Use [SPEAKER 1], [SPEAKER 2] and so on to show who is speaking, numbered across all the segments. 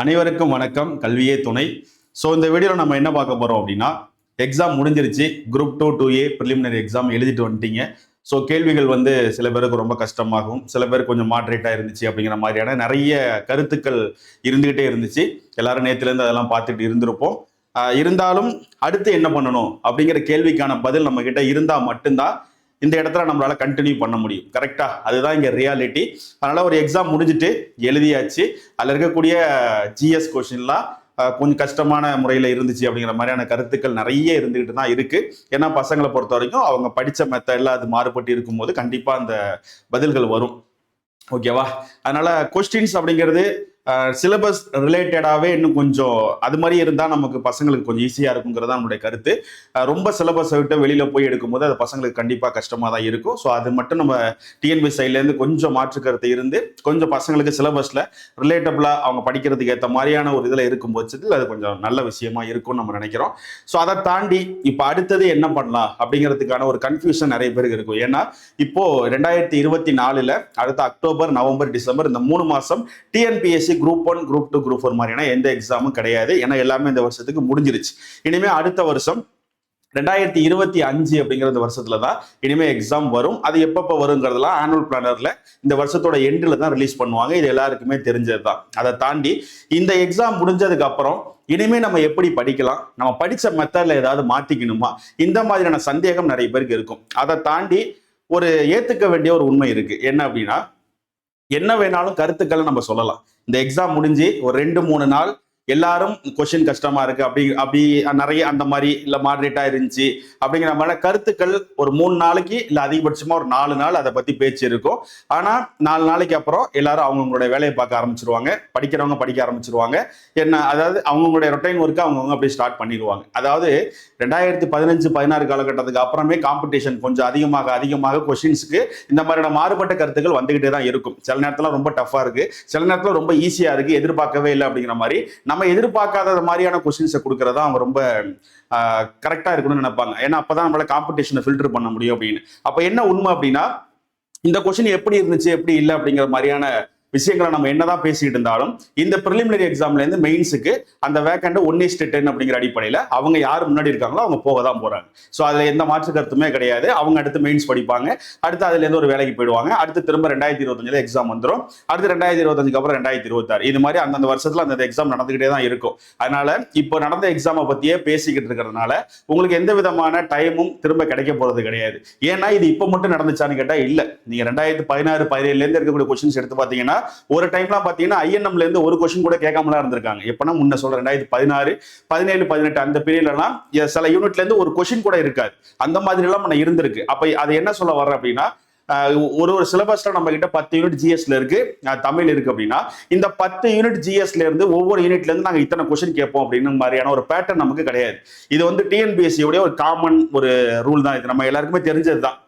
[SPEAKER 1] அனைவருக்கும் வணக்கம். கல்வியே துணை. ஸோ இந்த வீடியோவில் நம்ம என்ன பார்க்க போகிறோம் அப்படின்னா எக்ஸாம் முடிஞ்சிருச்சு. Group two two A preliminary exam எழுதிட்டு வந்துட்டீங்க. ஸோ கேள்விகள் வந்து சில பேருக்கு ரொம்ப கஷ்டமாகும். சில பேர் கொஞ்சம் மாட்ரேட்டாக இருந்துச்சு அப்படிங்கிற மாதிரியான நிறைய கருத்துக்கள் இருந்துக்கிட்டே இருந்துச்சு. எல்லாரும் நேற்றுலேருந்து அதெல்லாம் பார்த்துட்டு இருந்திருப்போம். இருந்தாலும் அடுத்து என்ன பண்ணணும் அப்படிங்கிற கேள்விக்கான பதில் நம்மக்கிட்ட இருந்தால் மட்டும்தான் இந்த இடத்துல நம்மளால கண்டினியூ பண்ண முடியும். கரெக்டா அதுதான் இங்க ரியாலிட்டி அதனால ஒரு எக்ஸாம் முடிஞ்சுட்டு எழுதியாச்சு. அதில் இருக்கக்கூடிய ஜிஎஸ் கொஷின்லாம் கொஞ்சம் கஷ்டமான முறையில் இருந்துச்சு அப்படிங்கிற மாதிரியான கருத்துக்கள் நிறைய இருந்துகிட்டு தான் இருக்கு. ஏன்னா பசங்களை பொறுத்த வரைக்கும் அவங்க படித்த மெத்தடில் அது மாறுபட்டு இருக்கும்போது கண்டிப்பாக அந்த பதில்கள் வரும். ஓகேவா அதனால கொஸ்டின்ஸ் அப்படிங்கிறது சிலபஸ் ரிலேட்டடாகவே இன்னும் கொஞ்சம் அது மாதிரி இருந்தால் நமக்கு பசங்களுக்கு கொஞ்சம் ஈஸியாக இருக்குங்கிறது நம்மளுடைய கருத்து. ரொம்ப சிலபஸை விட்டு வெளியில் போய் எடுக்கும்போது அது பசங்களுக்கு கண்டிப்பாக கஷ்டமாக தான் இருக்கும். ஸோ அது மட்டும் நம்ம டிஎன்பி சைட்லேருந்து கொஞ்சம் மாற்று கருத்து இருந்து கொஞ்சம் பசங்களுக்கு சிலபஸில் ரிலேட்டபிளாக அவங்க படிக்கிறதுக்கு ஏற்ற மாதிரியான ஒரு இதில் இருக்கும் பட்சத்தில் அது கொஞ்சம் நல்ல விஷயமா இருக்கும்னு நம்ம நினைக்கிறோம். ஸோ அதை தாண்டி இப்போ அடுத்தது என்ன பண்ணலாம் அப்படிங்கிறதுக்கான ஒரு கன்ஃபியூஷன் நிறைய பேருக்கு இருக்கும். ஏன்னா இப்போ ரெண்டாயிரத்தி இருபத்தி நாலில் அடுத்த அக்டோபர் நவம்பர் டிசம்பர் இந்த மூணு மாதம் TNPSC group one group two group four மாதிரியான எந்த எக்ஸாமும் கிடையாது. ஏன்னா எல்லாமே இந்த வருஷத்துக்கு முடிஞ்சிருச்சு. இனிமே அடுத்த வருஷம் ரெண்டாயிரத்தி இருபத்தி அஞ்சு அப்படிங்கிற இந்த வருஷத்துல தான் இனிமே எக்ஸாம் வரும். அது எப்பப்போ வருங்கிறதெல்லாம் ஆனுவல் பிளானர்ல இந்த வருஷத்தோட எண்டில் தான் ரிலீஸ் பண்ணுவாங்க. இது எல்லாருக்குமே தெரிஞ்சது தான். அதை தாண்டி இந்த எக்ஸாம் முடிஞ்சதுக்கு அப்புறம் இனிமே நம்ம எப்படி படிக்கலாம்? நம்ம படிச்ச மெத்தடில் ஏதாவது மாற்றிக்கணுமா இந்த மாதிரியான சந்தேகம் நிறைய பேருக்கு இருக்கும். அதை தாண்டி ஒரு ஏற்றுக்க வேண்டிய ஒரு உண்மை இருக்கு. என்ன அப்படின்னா என்ன வேணாலும் கருத்துக்களை நம்ம சொல்லலாம். இந்த எக்ஸாம் முடிஞ்சு ஒரு ரெண்டு மூணு நாள் எல்லாரும் கொஷின் கஷ்டமா இருக்கு. அப்படி அப்படி நிறைய அந்த மாதிரி இல்ல மாடரேட்டா இருந்துச்சு. அப்படிங்கிற மாதிரி கருத்துக்கள் ஒரு மூணு நாளைக்கு இல்ல அதிகபட்சமா ஒரு நாலு நாள் அதை பத்தி பேச்சு இருக்கும். ஆனா நாலு நாளைக்கு அப்புறம் எல்லாரும் அவங்களுடைய வேலையை பார்க்க ஆரம்பிச்சிருவாங்க. படிக்கிறவங்க படிக்க ஆரம்பிச்சிருவாங்க. என்ன அதாவது அவங்களுடைய ரொட்டைன் ஒர்க்கு அவங்கவுங்க அப்படியே ஸ்டார்ட் பண்ணிடுவாங்க. அதாவது ரெண்டாயிரத்தி பதினஞ்சு பதினாறு காலகட்டத்துக்கு அப்புறமே காம்படிஷன் கொஞ்சம் அதிகமாக அதிகமாக கொஷின்ஸுக்கு இந்த மாதிரியான மாறுபட்ட கருத்துக்கள் வந்துகிட்டே தான் இருக்கும். சில நேரத்துல ரொம்ப டஃபா இருக்கு. சில நேரத்துல ரொம்ப ஈஸியா இருக்கு. எதிர்பார்க்கவே இல்லை அப்படிங்கிற மாதிரி நம்ம நம்ம எதிர்பார்க்காத மாதிரியான கொஸ்டின்ஸை கொடுக்கறதா அவங்க ரொம்ப கரெக்டாக இருக்கணும்னு நினைப்பாங்க. ஏன்னா அப்பதான் நம்மளால காம்படிஷனை ஃபில்டர் பண்ண முடியும் அப்படின்னு. அப்போ என்ன உண்மை அப்படின்னா இந்த கொஸ்டின் எப்படி இருந்துச்சு எப்படி இல்லை அப்படிங்கிற மாதிரியான விஷயங்களை நம்ம என்னதான் பேசிட்டு இருந்தாலும் இந்த ப்ரிலிமினரி எக்ஸாம்ல இருந்து மெயின்ஸுக்கு அந்த வேக்கண்ட் ஒன் இஸ்ட் டென் அப்படிங்கிற அடிப்படையில் அவங்க யார் முன்னாடி இருக்காங்களோ அவங்க போக தான் போறாங்க. ஸோ அதுல எந்த மாற்று கருத்துமே கிடையாது. அவங்க அடுத்து மெயின்ஸ் படிப்பாங்க. அடுத்து அதுல இருந்து ஒரு வேலைக்கு போயிடுவாங்க. அடுத்து திரும்ப ரெண்டாயிரத்தி இருபத்தஞ்சுல எக்ஸாம் வந்துடும் அடுத்து ரெண்டாயிரத்தி இருபத்தஞ்சுக்கு அப்புறம் ரெண்டாயிரத்தி இருபத்தாறு. இது மாதிரி அந்தந்த வருஷத்துல அந்த எக்ஸாம் நடந்துகிட்டே தான் இருக்கும். அதனால இப்போ நடந்த எக்ஸாமை பத்தியே பேசிக்கிட்டு இருக்கிறதுனால உங்களுக்கு எந்த விதமான டைமும் திரும்ப கிடைக்க போறது கிடையாது. ஏன்னா இது இப்போ மட்டும் நடந்துச்சான்னு கேட்டா இல்ல. நீங்க ரெண்டாயிரத்தி பதினாறு பதினேழுல இருந்து இருக்கக்கூடிய கொஸ்டின்ஸ் எடுத்து பாத்தீங்கன்னா ஒரு டைம்லாம் பாத்தீங்கன்னா ஐஎன்எம்ல இருந்து ஒரு கொஸ்டின் கூட கேட்காமலாம் இருந்திருக்காங்க. எப்பனா முன்ன சொல்ற ரெண்டாயிரத்தி பதினாறு பதினேழு பதினெட்டு அந்த பீரியட்லாம் சில யூனிட்ல இருந்து ஒரு கொஸ்டின் கூட இருக்காது. அந்த மாதிரி எல்லாம் நான் இருந்திருக்கு. அப்ப அது என்ன சொல்ல வர்ற அப்படின்னா ஒரு ஒரு சிலபஸ்ல நம்ம கிட்ட பத்து யூனிட் ஜிஎஸ்ல இருக்கு தமிழ் இருக்கு அப்படின்னா இந்த பத்து யூனிட் ஜிஎஸ்ல இருந்து ஒவ்வொரு யூனிட்ல இருந்து நாங்க இத்தனை கொஸ்டின் கேட்போம் அப்படின்னு மாதிரியான ஒரு பேட்டர்ன் நமக்கு கிடையாது. இது வந்து டிஎன்பிஎஸ்சியோடைய ஒரு காமன் ஒரு ரூல் தான். இது நம்ம எல்லாருக்குமே தெரிஞ்சது தான்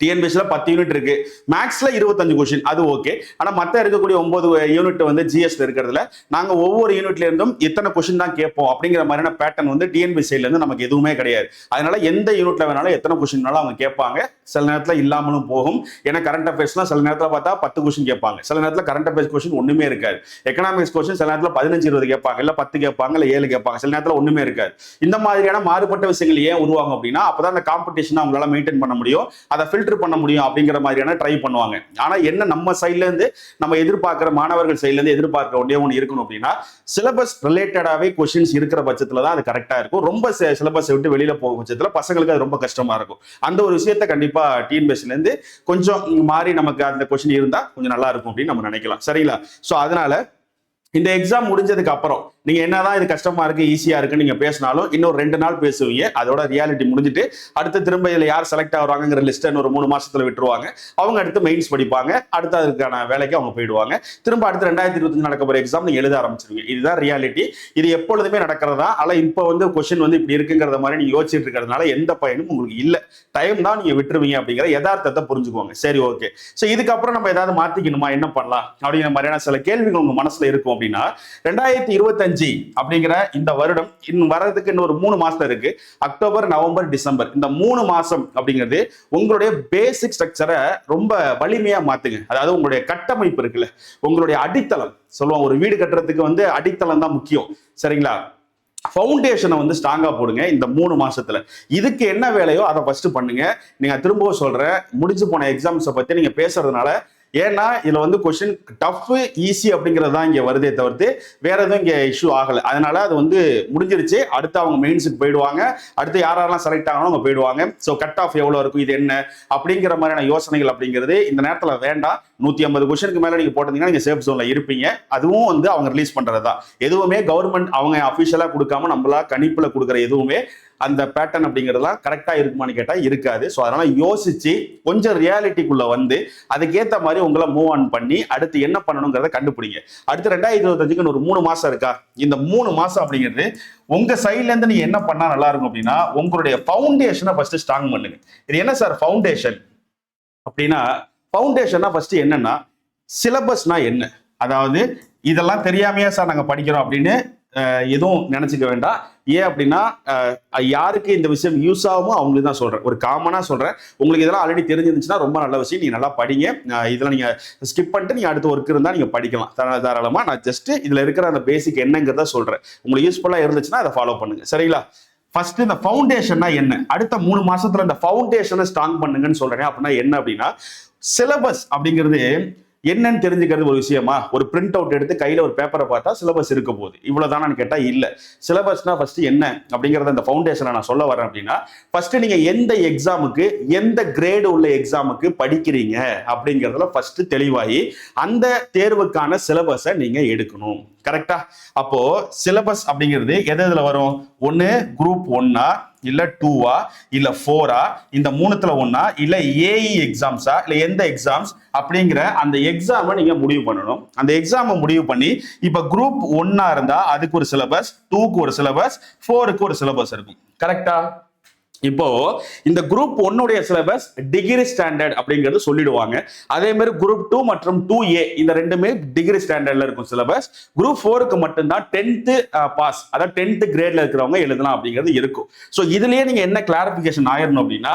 [SPEAKER 1] டிஎன்பிஎஸ்சியில் பத்து யூனிட் இருக்கு. மேக்ஸ்ல இருபத்தஞ்சு கொஸ்டின் அது ஓகே ஆனால் மத்த இருக்கக்கூடிய ஒன்பது யூனிட் வந்து ஜிஎஸ்ல இருக்கிறதுல நாங்க ஒவ்வொரு யூனிட்ல இருந்தும் இத்தனை கொஷின் தான் கேட்போம் அப்படிங்கிற மாதிரியான பேட்டர்ன் வந்து டிஎன்பிஎஸ்சில இருந்து நமக்கு எதுவுமே கிடையாது. அதனால எந்த யூனிட்ல வேணாலும் எத்தனை கொஸ்டின்னாலும் அவங்க கேட்பாங்க. சில நேரத்தில் இல்லாமலும் போகும். ஏன்னா கரண்ட் அஃபேர்ஸ்லாம் சில நேரத்தில் பார்த்தா பத்து கொஷின் கேட்பாங்க. சில நேரத்தில் கரண்ட் அஃபேர்ஸ் கொஷின் ஒன்றுமே இருக்காது. எக்கனாமிக்ஸ் கொஷின் சில நேரத்தில் பதினஞ்சு இருபது கேட்பாங்க. இல்லை பத்து கேட்பாங்க இல்ல ஏழு கேட்பாங்க. சில நேரத்தில் ஒன்றுமே இருக்காது. இந்த மாதிரியான மாறுபட்ட விஷயங்கள் ஏன் உருவாகும் அப்படின்னா அப்போதான் அந்த காம்படிஷன் அவங்களால மெயின்டைன் பண்ண முடியும். அதை ஃபில்டர் பண்ண முடியும் அப்படிங்கிற மாதிரியான ட்ரை பண்ணுவாங்க. ஆனா என்ன நம்ம சைட்லேருந்து நம்ம எதிர்பார்க்கிற மாணவர்கள் சைட்லேருந்து எதிர்பார்க்க வேண்டிய ஒன்று இருக்கணும் அப்படின்னா சிலபஸ் ரிலேட்டடாகவே கொஷின்ஸ் இருக்கிற பட்சத்தில் தான் அது கரெக்டாக இருக்கும். ரொம்ப சிலபஸ் விட்டு வெளியில் போகும் பட்சத்தில் பசங்களுக்கு அது ரொம்ப கஷ்டமாக இருக்கும். அந்த ஒரு விஷயத்த கண்டிப்பாக டிஎன்பிஎஸ்லேருந்து கொஞ்சம் மாறி நமக்கு அந்த கொஷின் இருந்தால் கொஞ்சம் நல்லா இருக்கும் அப்படின்னு நம்ம நினைக்கலாம். சரிங்களா? ஸோ அதனால இந்த எக்ஸாம் முடிஞ்சதுக்கு அப்புறம் நீங்க என்னதான் இது கஷ்டமா இருக்கு ஈஸியா இருக்கு நீங்க பேசினாலும் இன்னும் ரெண்டு நாள் பேசுவீங்க. அதோட ரியாலிட்டி முடிஞ்சிட்டு அடுத்து திரும்ப இதுல யார் செலக்ட் ஆகுறாங்கிற லிஸ்ட் ஒரு மூணு மாசத்துல விட்டுருவாங்க. அவங்க அடுத்து மெயின்ஸ் படிப்பாங்க. அடுத்து அதுக்கான வேலைக்கு அவங்க போயிடுவாங்க. திரும்ப அடுத்து ரெண்டாயிரத்தி இருபத்தஞ்சு நடக்க போற எக்ஸாம் நீங்க எழுத ஆரம்பிச்சிருவீங்க. இதுதான் ரியாலிட்டி இது எப்பொழுதுமே நடக்கிறதா? ஆனா இப்போ வந்து கொஸ்டின் வந்து இப்படி இருக்குங்கிறத மாதிரி நீங்க யோசிச்சுட்டு இருக்கிறதுனால எந்த பயனும் உங்களுக்கு இல்ல. டைம் தான் நீங்க விட்டுருவீங்க அப்படிங்கிற யதார்த்தத்தை புரிஞ்சுக்கோங்க. சரி ஓகே சோ இதுக்கப்புறம் நம்ம ஏதாவது மாத்திக்கணுமா? என்ன பண்ணலாம்? அப்படிங்கிற மாதிரியான சில கேள்விகள் உங்க மனசுல இருக்கும் அப்படின்னா ரெண்டாயிரத்தி இருபத்தஞ்சு அப்படிங்கிற இந்த வருடம் இன்னும் வர்றதுக்கு இன்னும் ஒரு மூணு மாசம் இருக்கு. October November December. இந்த மூணு மாசம் அப்படிங்கிறது உங்களுடைய பேசிக் ஸ்ட்ரக்சரை ரொம்ப வலிமையா மாத்துங்க. அதாவது உங்களுடைய கட்டமைப்பு இருக்குல்ல. உங்களுடைய அடித்தளம். சொல்லுவோம் ஒரு வீடு கட்டுறதுக்கு வந்து அடித்தளம் தான் முக்கியம். சரிங்களா? ஃபவுண்டேஷனை வந்து ஸ்ட்ராங்கா போடுங்க இந்த மூணு மாசத்துல. இதுக்கு என்ன வேலையோ அதை ஃபர்ஸ்ட் பண்ணுங்க. நீங்க திரும்பவும் சொல்றேன் முடிஞ்சு போன எக்ஸாம்ஸை பத்தி நீங்க பேசுறதுனால ஏன்னா இதுல வந்து கொஸ்டின் டஃப் ஈஸி அப்படிங்கிறது தான் இங்க வருதே தவிர்த்து வேற எதுவும் இங்க இஷ்யூ ஆகல. அதனால அது வந்து முடிஞ்சிருச்சு. அடுத்து அவங்க மெயின்ஸுக்கு போயிடுவாங்க. அடுத்து யார் யாரெல்லாம் செலக்ட் ஆகணும் அவங்க போயிடுவாங்க. ஸோ கட் ஆஃப் எவ்வளவு இருக்கும் இது என்ன அப்படிங்கிற மாதிரியான யோசனைகள் அப்படிங்கிறது இந்த நேரத்தில் வேண்டாம். நூத்தி ஐம்பது கொஸ்டினுக்கு மேல நீங்க போட்டீங்கன்னா நீங்க சேஃப் ஜோன்ல இருப்பீங்க. அதுவும் வந்து அவங்க ரிலீஸ் பண்ணுறது தான் எதுவுமே கவர்மெண்ட் அவங்க அஃபிஷியலாக கொடுக்காம நம்மளா கணிப்புல கொடுக்குற எதுவுமே அந்த பேட்டர்ன் அப்படிங்கிறதுலாம் கரெக்டாக இருக்குமான்னு கேட்டால் இருக்காது. ஸோ அதனால் யோசிச்சு கொஞ்சம் ரியாலிட்டிக்குள்ளே வந்து அதுக்கேற்ற மாதிரி உங்களை மூவ் ஆன் பண்ணி அடுத்து என்ன பண்ணணுங்கிறத கண்டுபிடிங்க. அடுத்து ரெண்டாயிரத்தி இருபத்தஞ்சுக்குன்னு ஒரு மூணு மாதம் இருக்கா? இந்த மூணு மாதம் அப்படிங்கிறது உங்கள் சைட்லேருந்து நீ என்ன பண்ணால் நல்லா இருக்கும் அப்படின்னா உங்களுடைய ஃபவுண்டேஷனை ஃபஸ்ட்டு ஸ்ட்ராங் பண்ணுங்க. இது என்ன சார் ஃபவுண்டேஷன் அப்படின்னா ஃபவுண்டேஷன்னா ஃபஸ்ட்டு என்னன்னா சிலபஸ்னா என்ன? அதாவது இதெல்லாம் தெரியாமையா சார் நாங்கள் படிக்கிறோம் அப்படின்னு எதுவும் நினைச்சுக்க வேண்டாம். ஏன் அப்படின்னா யாருக்கு இந்த விஷயம் யூஸ் ஆகுமோ அவங்களுக்கு தான் சொல்கிறேன் ஒரு காமனாக சொல்கிறேன் உங்களுக்கு இதெல்லாம் ஆல்ரெடி தெரிஞ்சிருந்துச்சுன்னா ரொம்ப நல்ல விஷயம். நீங்கள் நல்லா படிங்க. இதில் இதெல்லாம் நீங்க ஸ்கிப் பண்ணிட்டு நீங்கள் அடுத்த ஒர்க் இருந்தால் நீங்கள் படிக்கலாம். தாரா- நான் ஜஸ்ட்டு இதில் இருக்கிற அந்த பேசிக் என்னங்கிறத சொல்கிறேன் உங்களுக்கு யூஸ்ஃபுல்லாக இருந்துச்சுன்னா அதை ஃபாலோ பண்ணுங்க. சரிங்களா? ஃபர்ஸ்ட் இந்த ஃபவுண்டேஷன்னா என்ன? அடுத்த மூணு மாசத்துல இந்த ஃபவுண்டேஷனை ஸ்ட்ராங் பண்ணுங்கன்னு சொல்றேன். அப்படின்னா என்ன அப்படின்னா சிலபஸ் அப்படிங்கிறது என்னன்னு தெரிஞ்சுக்கிறது ஒரு விஷயமா? ஒரு பிரிண்ட் அவுட் எடுத்து கையில் ஒரு பேப்பரை பார்த்தா சிலபஸ் இருக்க போகுது. இவ்வளவுதானு கேட்டால் இல்லை. சிலபஸ்னா ஃபஸ்ட்டு என்ன? அப்படிங்கிறத அந்த ஃபவுண்டேஷனை நான் சொல்ல வரேன் அப்படின்னா ஃபஸ்ட்டு நீங்கள் எந்த எக்ஸாமுக்கு எந்த கிரேடு உள்ள எக்ஸாமுக்கு படிக்கிறீங்க? அப்படிங்கிறதுல ஃபஸ்ட்டு தெளிவாகி அந்த தேர்வுக்கான சிலபஸை நீங்கள் எடுக்கணும். கரெக்டா அப்போ சிலபஸ் அப்படிங்கிறது எது வரும்? ஒன்று குரூப் ஒன்னா இல்ல டூவா இல்ல ஃபோரா இந்த மூணுத்துல ஒன்னா இல்ல ஏஇ எக்ஸாம்ஸா இல்ல எந்த எக்ஸாம்ஸ் அப்படிங்கிற அந்த எக்ஸாமை நீங்க முடிவு பண்ணணும். அந்த எக்ஸாமை முடிவு பண்ணி இப்ப குரூப் ஒன்னா இருந்தா அதுக்கு ஒரு சிலபஸ் டூக்கு ஒரு சிலபஸ் ஃபோருக்கு ஒரு சிலபஸ் இருக்கும். கரெக்டா இப்போ இந்த குரூப் ஒன்னுடைய சிலபஸ் டிகிரி ஸ்டாண்டர்ட் அப்படிங்கிறது சொல்லிடுவாங்க. அதே மாதிரி குரூப் டூ மற்றும் டூ ஏ இந்த ரெண்டுமே டிகிரி ஸ்டாண்டர்ட்ல இருக்கும் சிலபஸ் குரூப் ஃபோருக்கு மட்டும்தான் டென்த்து பாஸ் அதாவது டென்த் கிரேட்ல இருக்கிறவங்க எழுதலாம் அப்படிங்கிறது இருக்கும். ஸோ இதுலயே நீங்க என்ன கிளாரிபிகேஷன் ஆயிரணும் அப்படின்னா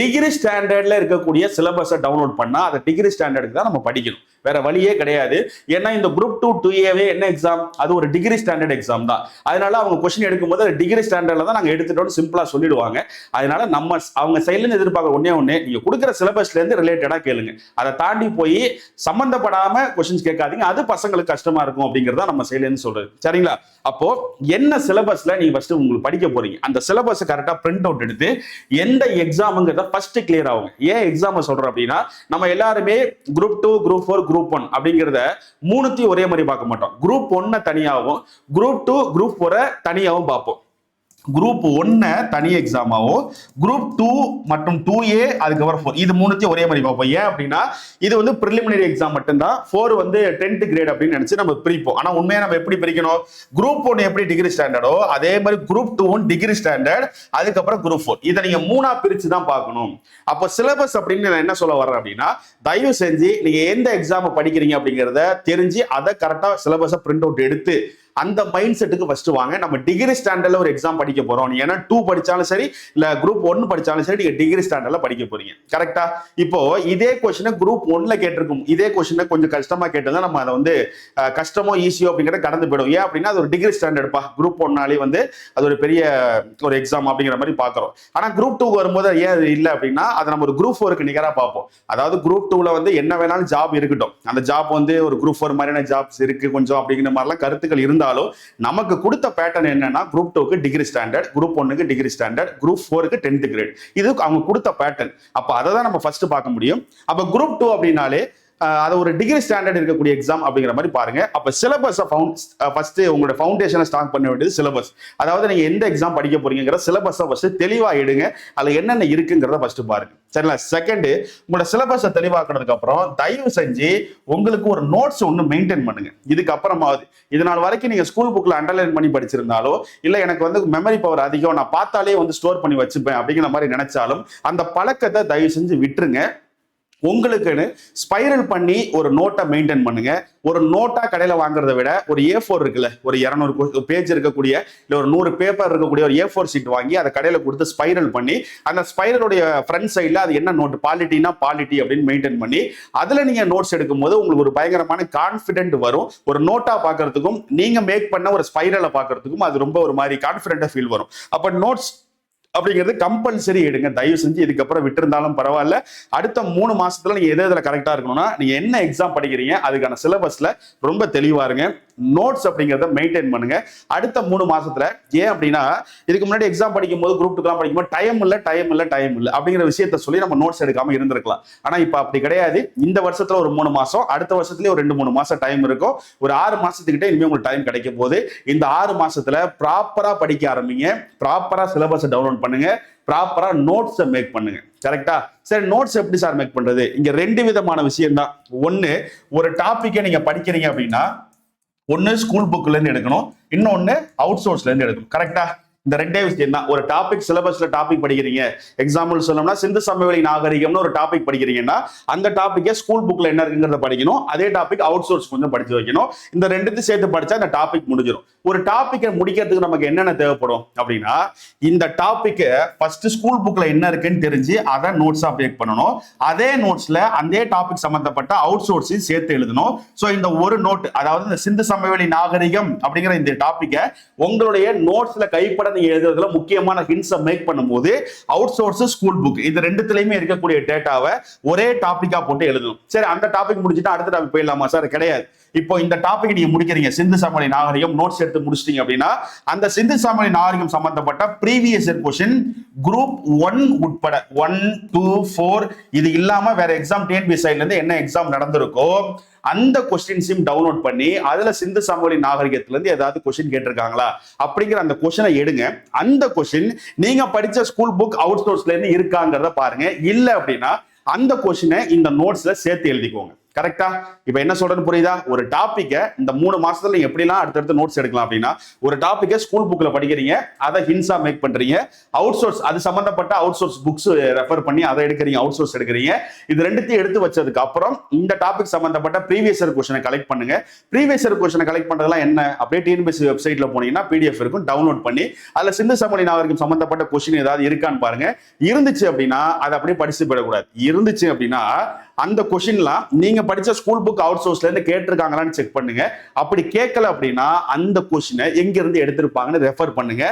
[SPEAKER 1] டிகிரி ஸ்டாண்டர்ட்ல இருக்கக்கூடிய சிலபஸை டவுன்லோட் பண்ணா அதை டிகிரி ஸ்டாண்டர்டுக்கு தான் நம்ம படிக்கணும். வேற வழியே கிடையாது. ஏன்னா இந்த குரூப் டூ டூ ஏவே என்ன எக்ஸாம் அது ஒரு டிகிரி ஸ்டாண்டர்ட் எக்ஸாம் தான். அதனால அவங்க கொஸ்டின் எடுக்கும்போது டிகிரி ஸ்டாண்டர்ட்ல தான் நாங்க எடுத்துட்டோம்னு சிம்பிளா சொல்லிடுவாங்க. அதனால நம்ம அவங்க சைட்ல எதிர்பார்க்குற ஒன்னே ஒன்று நீங்கள் கொடுக்குற சிலபஸ்லேருந்து ரிலேட்டடாக கேளுங்க. அதை தாண்டி போய் சம்மந்தப்படாமல் கொஸ்டின்ஸ் கேட்காதீங்க. அது பசங்களுக்கு கஷ்டமாக இருக்கும் அப்படிங்கிறத நம்ம செயலுன்னு சொல்கிறது சரிங்களா? அப்போ என்ன சிலபஸ்ல நீங்க ஃபர்ஸ்ட் உங்களுக்கு படிக்க போறீங்க? அந்த சிலபஸ் கரெக்டா பிரிண்ட் அவுட் எடுத்து எந்த எக்ஸாமுங்கிறத ஃபர்ஸ்ட் கிளியர் ஆகும் ஏன் எக்ஸாம் சொல்றோம் அப்படின்னா நம்ம எல்லாருமே group two group four group one அப்படிங்கிறத மூணுத்தையும் ஒரே மாதிரி பார்க்க மாட்டோம். குரூப் ஒன்னை தனியாகவும் குரூப் டூ குரூப் ஃபோரை தனியாகவும் பார்ப்போம். குரூப் ஒன்று தனி எக்ஸாமாகவும் குரூப் டூ மற்றும் டூ ஏ அதுக்கப்புறம் ஃபோர் இது மூணுத்தையும் ஒரே மாதிரி பார்ப்போம். ஏன் அப்படின்னா இது வந்து ப்ரிலிமினரி எக்ஸாம் மட்டும்தான். ஃபோர் வந்து டென்த் கிரேட் அப்படின்னு நினச்சி நம்ம பிரிப்போம். ஆனால் உண்மையாக நம்ம எப்படி பிரிக்கணும்? குரூப் ஒன் எப்படி டிகிரி ஸ்டாண்டர்டோ அதே மாதிரி குரூப் டூ டிகிரி ஸ்டாண்டர்ட் அதுக்கப்புறம் குரூப் ஃபோர் இதை நீங்கள் மூணாக பிரித்து தான் பார்க்கணும். அப்போ சிலபஸ் அப்படின்னு நான் என்ன சொல்ல வர்றேன் அப்படின்னா தயவு செஞ்சு நீங்கள் எந்த எக்ஸாமை படிக்கிறீங்க அப்படிங்கிறத தெரிஞ்சு அதை கரெக்டாக சிலபஸை பிரிண்ட் அவுட் எடுத்து அந்த மைண்ட் செட்டுக்கு ஃபர்ஸ்ட் வாங்க. நம்ம டிகிரி ஸ்டாண்டர்ட்ல ஒரு எக்ஸாம் படிக்க போறோம். ஏன்னா டூ படிச்சாலும் சரி இல்ல குரூப் ஒன் படிச்சாலும் சரி நீங்க டிகிரி ஸ்டாண்டர்ட்ல படிக்க போறீங்க. கரெக்டா இப்போ இதே கொஸ்டினை குரூப் ஒன்ல கேட்டிருக்கும். இதே கொஸ்டினை கொஞ்சம் கஷ்டமா கேட்டதா நம்ம அதை வந்து கஷ்டமோ ஈஸியோ அப்படிங்கிறத கடந்து போயிடும். ஏன் அப்படின்னா அது ஒரு டிகிரி ஸ்டாண்டர்ட்ப்பா குரூப் ஒன்னாலே வந்து அது ஒரு பெரிய ஒரு எக்ஸாம் அப்படிங்கிற மாதிரி பாக்குறோம் ஆனா குரூப் டூ வரும்போது ஏன் அது இல்லை அப்படின்னா அதை நம்ம ஒரு குரூப் ஃபோருக்கு நிகரா பார்ப்போம். அதாவது குரூப் டூல வந்து என்ன வேணாலும் ஜாப் இருக்கட்டும். அந்த ஜாப் வந்து ஒரு குரூப் ஃபோர் மாதிரியான ஜாப்ஸ் இருக்கு கொஞ்சம் அப்படிங்கிற மாதிரிலாம் கருத்துக்கள் இருந்தாலும் நமக்கு கொடுத்த பேட்டர்ன் என்னன்னா குரூப் டூக்கு டிகிரி ஸ்டாண்டர்ட் குரூப் ஒன்னுக்கு டிகிரி ஸ்டாண்டர்ட் குரூப் ஃபோருக்கு டென்த் கிரேட் இது அவங்க கொடுத்த பேட்டர்ன் அப்போ அதை தான் நம்ம ஃபர்ஸ்ட் பார்க்க முடியும். அப்போ குரூப் டூ அப்படின்னாலே அது ஒரு டிகிரி ஸ்டாண்டர்ட் இருக்கக்கூடிய எக்ஸாம் அப்படிங்கிற மாதிரி பாருங்க. அப்போ சிலபஸை ஃபவுண்ட் ஃபர்ஸ்ட் உங்களோட ஃபவுண்டேஷனை ஸ்டார்ட் பண்ண வேண்டியது சிலபஸ் அதாவது நீங்க எந்த எக்ஸாம் படிக்க போறீங்கிற சிலபஸை ஃபர்ஸ்ட் தெளிவா எடுங்க. அதுல என்னென்ன இருக்குங்கிறத ஃபர்ஸ்ட் பாருங்க. சரிங்களா? செகண்டு உங்களோட சிலபஸை தெளிவாக்குனதுக்கு அப்புறம் தயவு செஞ்சு உங்களுக்கு ஒரு நோட்ஸ் ஒன்று மெயின்டைன் பண்ணுங்க. இதுக்கு அப்புறமாவது. இது நாள் வரைக்கும் நீங்க ஸ்கூல் புக்ல அண்டர்லைன் பண்ணி படிச்சிருந்தாலோ இல்ல எனக்கு வந்து மெமரி பவர் அதிகம் நான் பார்த்தாலே வந்து ஸ்டோர் பண்ணி வச்சுப்பேன் அப்படிங்கிற மாதிரி நினைச்சாலும் அந்த பழக்கத்தை தயவு செஞ்சு விட்டுருங்க. உங்களுக்குன்னு ஸ்பைரல் பண்ணி ஒரு நோட்டை மெயின்டைன் பண்ணுங்க. ஒரு நோட்டா கடையில வாங்குறத விட ஒரு ஏ ஃபோர் இருக்குல்ல ஒரு இரநூறு பேஜ் இருக்கக்கூடிய இல்ல ஒரு நூறு பேப்பர் இருக்கக்கூடிய ஒரு ஏ ஃபோர் ஷீட் வாங்கி அதை கடையில கொடுத்து ஸ்பைரல் பண்ணி அந்த ஸ்பைரலுடைய ஃப்ரண்ட் சைடில் அது என்ன நோட் பாலிட்டினா பாலிட்டி அப்படின்னு மெயின்டைன் பண்ணி அதுல நீங்க நோட்ஸ் எடுக்கும்போது உங்களுக்கு ஒரு பயங்கரமான கான்ஃபிடென்ட் வரும். ஒரு நோட்டா பார்க்கறதுக்கும் நீங்க மேக் பண்ண ஒரு ஸ்பைரலை பார்க்கறதுக்கும் அது ரொம்ப ஒரு மாதிரி கான்ஃபிடென்ட்டா ஃபீல் வரும். அப்ப நோட்ஸ் அப்படிங்கிறது கம்பல்சரி எடுங்க. தயவு செஞ்சு இதுக்கப்புறம் விட்டிருந்தாலும் பரவாயில்ல. அடுத்த மூணு மாசத்துல நீங்க எது எதுல கரெக்டா இருக்கணும்னா நீங்க என்ன எக்ஸாம் படிக்கிறீங்க அதுக்கான சிலபஸ்ல ரொம்ப தெளிவா இருங்க. நோட்ஸ் அப்படிங்கிறத மெயின்டைன் பண்ணுங்க. அடுத்த மூணு மாசத்துல ஏன் அப்படின்னா இதுக்கு முன்னாடி எக்ஸாம் படிக்கும் போது குரூப் டூக்கெல்லாம் படிக்கும்போது டைம் இல்லை டைம் இல்லை டைம் இல்லை அப்படிங்கிற விஷயத்த சொல்லி நம்ம நோட்ஸ் எடுக்காம இருந்திருக்கலாம். ஆனா இப்ப அப்படி கிடையாது. இந்த வருஷத்துல ஒரு மூணு மாசம் அடுத்த வருஷத்துலயே ஒரு ரெண்டு மூணு மாசம் டைம் இருக்கும். ஒரு ஆறு மாசத்துக்கிட்ட இனிமே உங்களுக்கு டைம் கிடைக்கும் போது இந்த ஆறு மாசத்துல ப்ராப்பரா படிக்க ஆரம்பிங்க. ப்ராப்பரா சிலபஸ் டவுன்லோட் பண்ணுங்க. ப்ராப்பரா நோட்ஸை மேக் பண்ணுங்க. கரெக்டா சரி நோட்ஸ் எப்படி சார் மேக் பண்றது? இங்க ரெண்டு விதமான விஷயம் தான் ஒன்னு ஒரு டாபிக்கை நீங்க படிக்கிறீங்க அப்படின்னா ஒன்னு ஸ்கூல் புக்ல இருந்து எடுக்கணும் இன்னொன்னு அவுட் சோர்ஸ்ல இருந்து எடுக்கணும். கரெக்டா இந்த ரெண்டே விஷயம் தான் ஒரு டாபிக் சிலபஸ்ல டாபிக் படிக்கிறீங்க. எக்ஸாம்பிள் சொல்லணும்னா சிந்து சமவெளி நாகரிகம்னு ஒரு டாபிக் படிக்கிறீங்கன்னா அந்த டாபிக்கே ஸ்கூல் புக்ல என்ன இருக்குங்கிறத படிக்கணும். அதே டாபிக் அவுட் சோர்ஸ் கொஞ்சம் படிச்சு வைக்கணும். இந்த ரெண்டுத்தையும் சேர்த்து படிச்சா இந்த டாபிக் முடிஞ்சிடும் ஒரு டாபிக்கை முடிக்கிறதுக்கு நமக்கு என்னென்ன தேவைப்படும் அப்படின்னா இந்த டாபிக்கை ஃபர்ஸ்ட் ஸ்கூல் புக்ல என்ன இருக்குன்னு தெரிஞ்சு அதை நோட்ஸ் அப்டேட் பண்ணணும். அதே நோட்ஸ்ல அதே டாபிக் சம்பந்தப்பட்ட அவுட் சோர்ஸையும் சேர்த்து எழுதணும். ஸோ இந்த ஒரு நோட் அதாவது இந்த சிந்து சமவெளி நாகரிகம் அப்படிங்கிற இந்த டாபிக்கை உங்களுடைய நோட்ஸ்ல கைப்பட நீங்க எழுதுறதுல முக்கியமான ஹிண்ட்ஸை மேக் பண்ணும்போது அவுட் சோர்ஸ் ஸ்கூல் புக் இது ரெண்டுத்துலயுமே இருக்கக்கூடிய டேட்டாவை ஒரே டாபிக்கா போட்டு எழுதணும். சரி அந்த டாபிக் முடிச்சுட்டு அடுத்த டாபிக் போயிடலாமா சார்? கிடையாது. இப்போ இந்த டாபிக் நீங்க முடிக்கிறீங்க. சிந்து சமவெளி நாகரிகம் நோட்ஸ் எடுத்து முடிச்சிட்டீங்க அப்படின்னா அந்த சிந்து சமவெளி நாகரிகம் சம்பந்தப்பட்ட previous year question group one உட்பட ஒன் டூ ஃபோர் இது இல்லாம வேற எக்ஸாம் டிஎன்பி சைட்ல இருந்து என்ன எக்ஸாம் நடந்திருக்கோ அந்த கொஸ்டின்ஸையும் டவுன்லோட் பண்ணி அதுல சிந்து சமவெளி நாகரிகத்துல இருந்து ஏதாவது கொஸ்டின் கேட்டிருக்காங்களா? அப்படிங்கிற அந்த கொஸ்டினை எடுங்க. அந்த கொஸ்டின் நீங்க படிச்ச ஸ்கூல் புக் அவுட் சோர்ஸ்ல இருந்து இருக்காங்கிறத பாருங்க. இல்ல அப்படின்னா அந்த கொஸ்டினை இந்த நோட்ஸ்ல சேர்த்து எழுதிக்கோங்க. கரெக்டா இப்போ என்ன சொல்றேன்னு புரியுதா? ஒரு டாப்பிக்கை இந்த மூணு மாசத்துல நீங்க எப்படிலாம் அடுத்தடுத்து நோட்ஸ் எடுக்கலாம் அப்படின்னா ஒரு டாப்பிக்கை ஸ்கூல் புக்ல படிக்கிறீங்க அதை ஹின்ஸா மேக் பண்றீங்க அவுட் சோர்ஸ் அது சம்பந்தப்பட்ட அவுட் சோர்ஸ் புக்ஸ் ரெஃபர் பண்ணி அதை எடுக்கிறீங்க அவுட் சோர்ஸ் எடுக்கிறீங்க. இது ரெண்டுத்தையும் எடுத்து வச்சதுக்கு அப்புறம் இந்த டாபிக் சம்பந்தப்பட்ட ப்ரீவியஸ் இயர் கொஸ்டினை கலெக்ட் பண்ணுங்க. ப்ரீவியஸ் இயர் கொஸ்டினை கலெக்ட் பண்றதுலாம் என்ன? அப்படியே டிஎன்பிசி வெப்சைட்ல போனீங்கன்னா பிடிஎஃப் இருக்கும் டவுன்லோட் பண்ணி அதுல சிந்து சமணி நாகரிகம் சம்பந்தப்பட்ட கொஸ்டின் ஏதாவது இருக்கான்னு பாருங்க. இருந்துச்சு அப்படின்னா அதை அப்படியே படிச்சு போயிடக்கூடாது. இருந்துச்சு அப்படின்னா அந்த கொஷின்லாம் நீங்கள் படித்த ஸ்கூல் புக் அவுட் சோர்ஸ்லேருந்து கேட்டிருக்காங்களான்னு செக் பண்ணுங்க. அப்படி கேட்கல அப்படின்னா அந்த கொஷினை எங்கேருந்து எடுத்திருப்பாங்கன்னு ரெஃபர் பண்ணுங்க.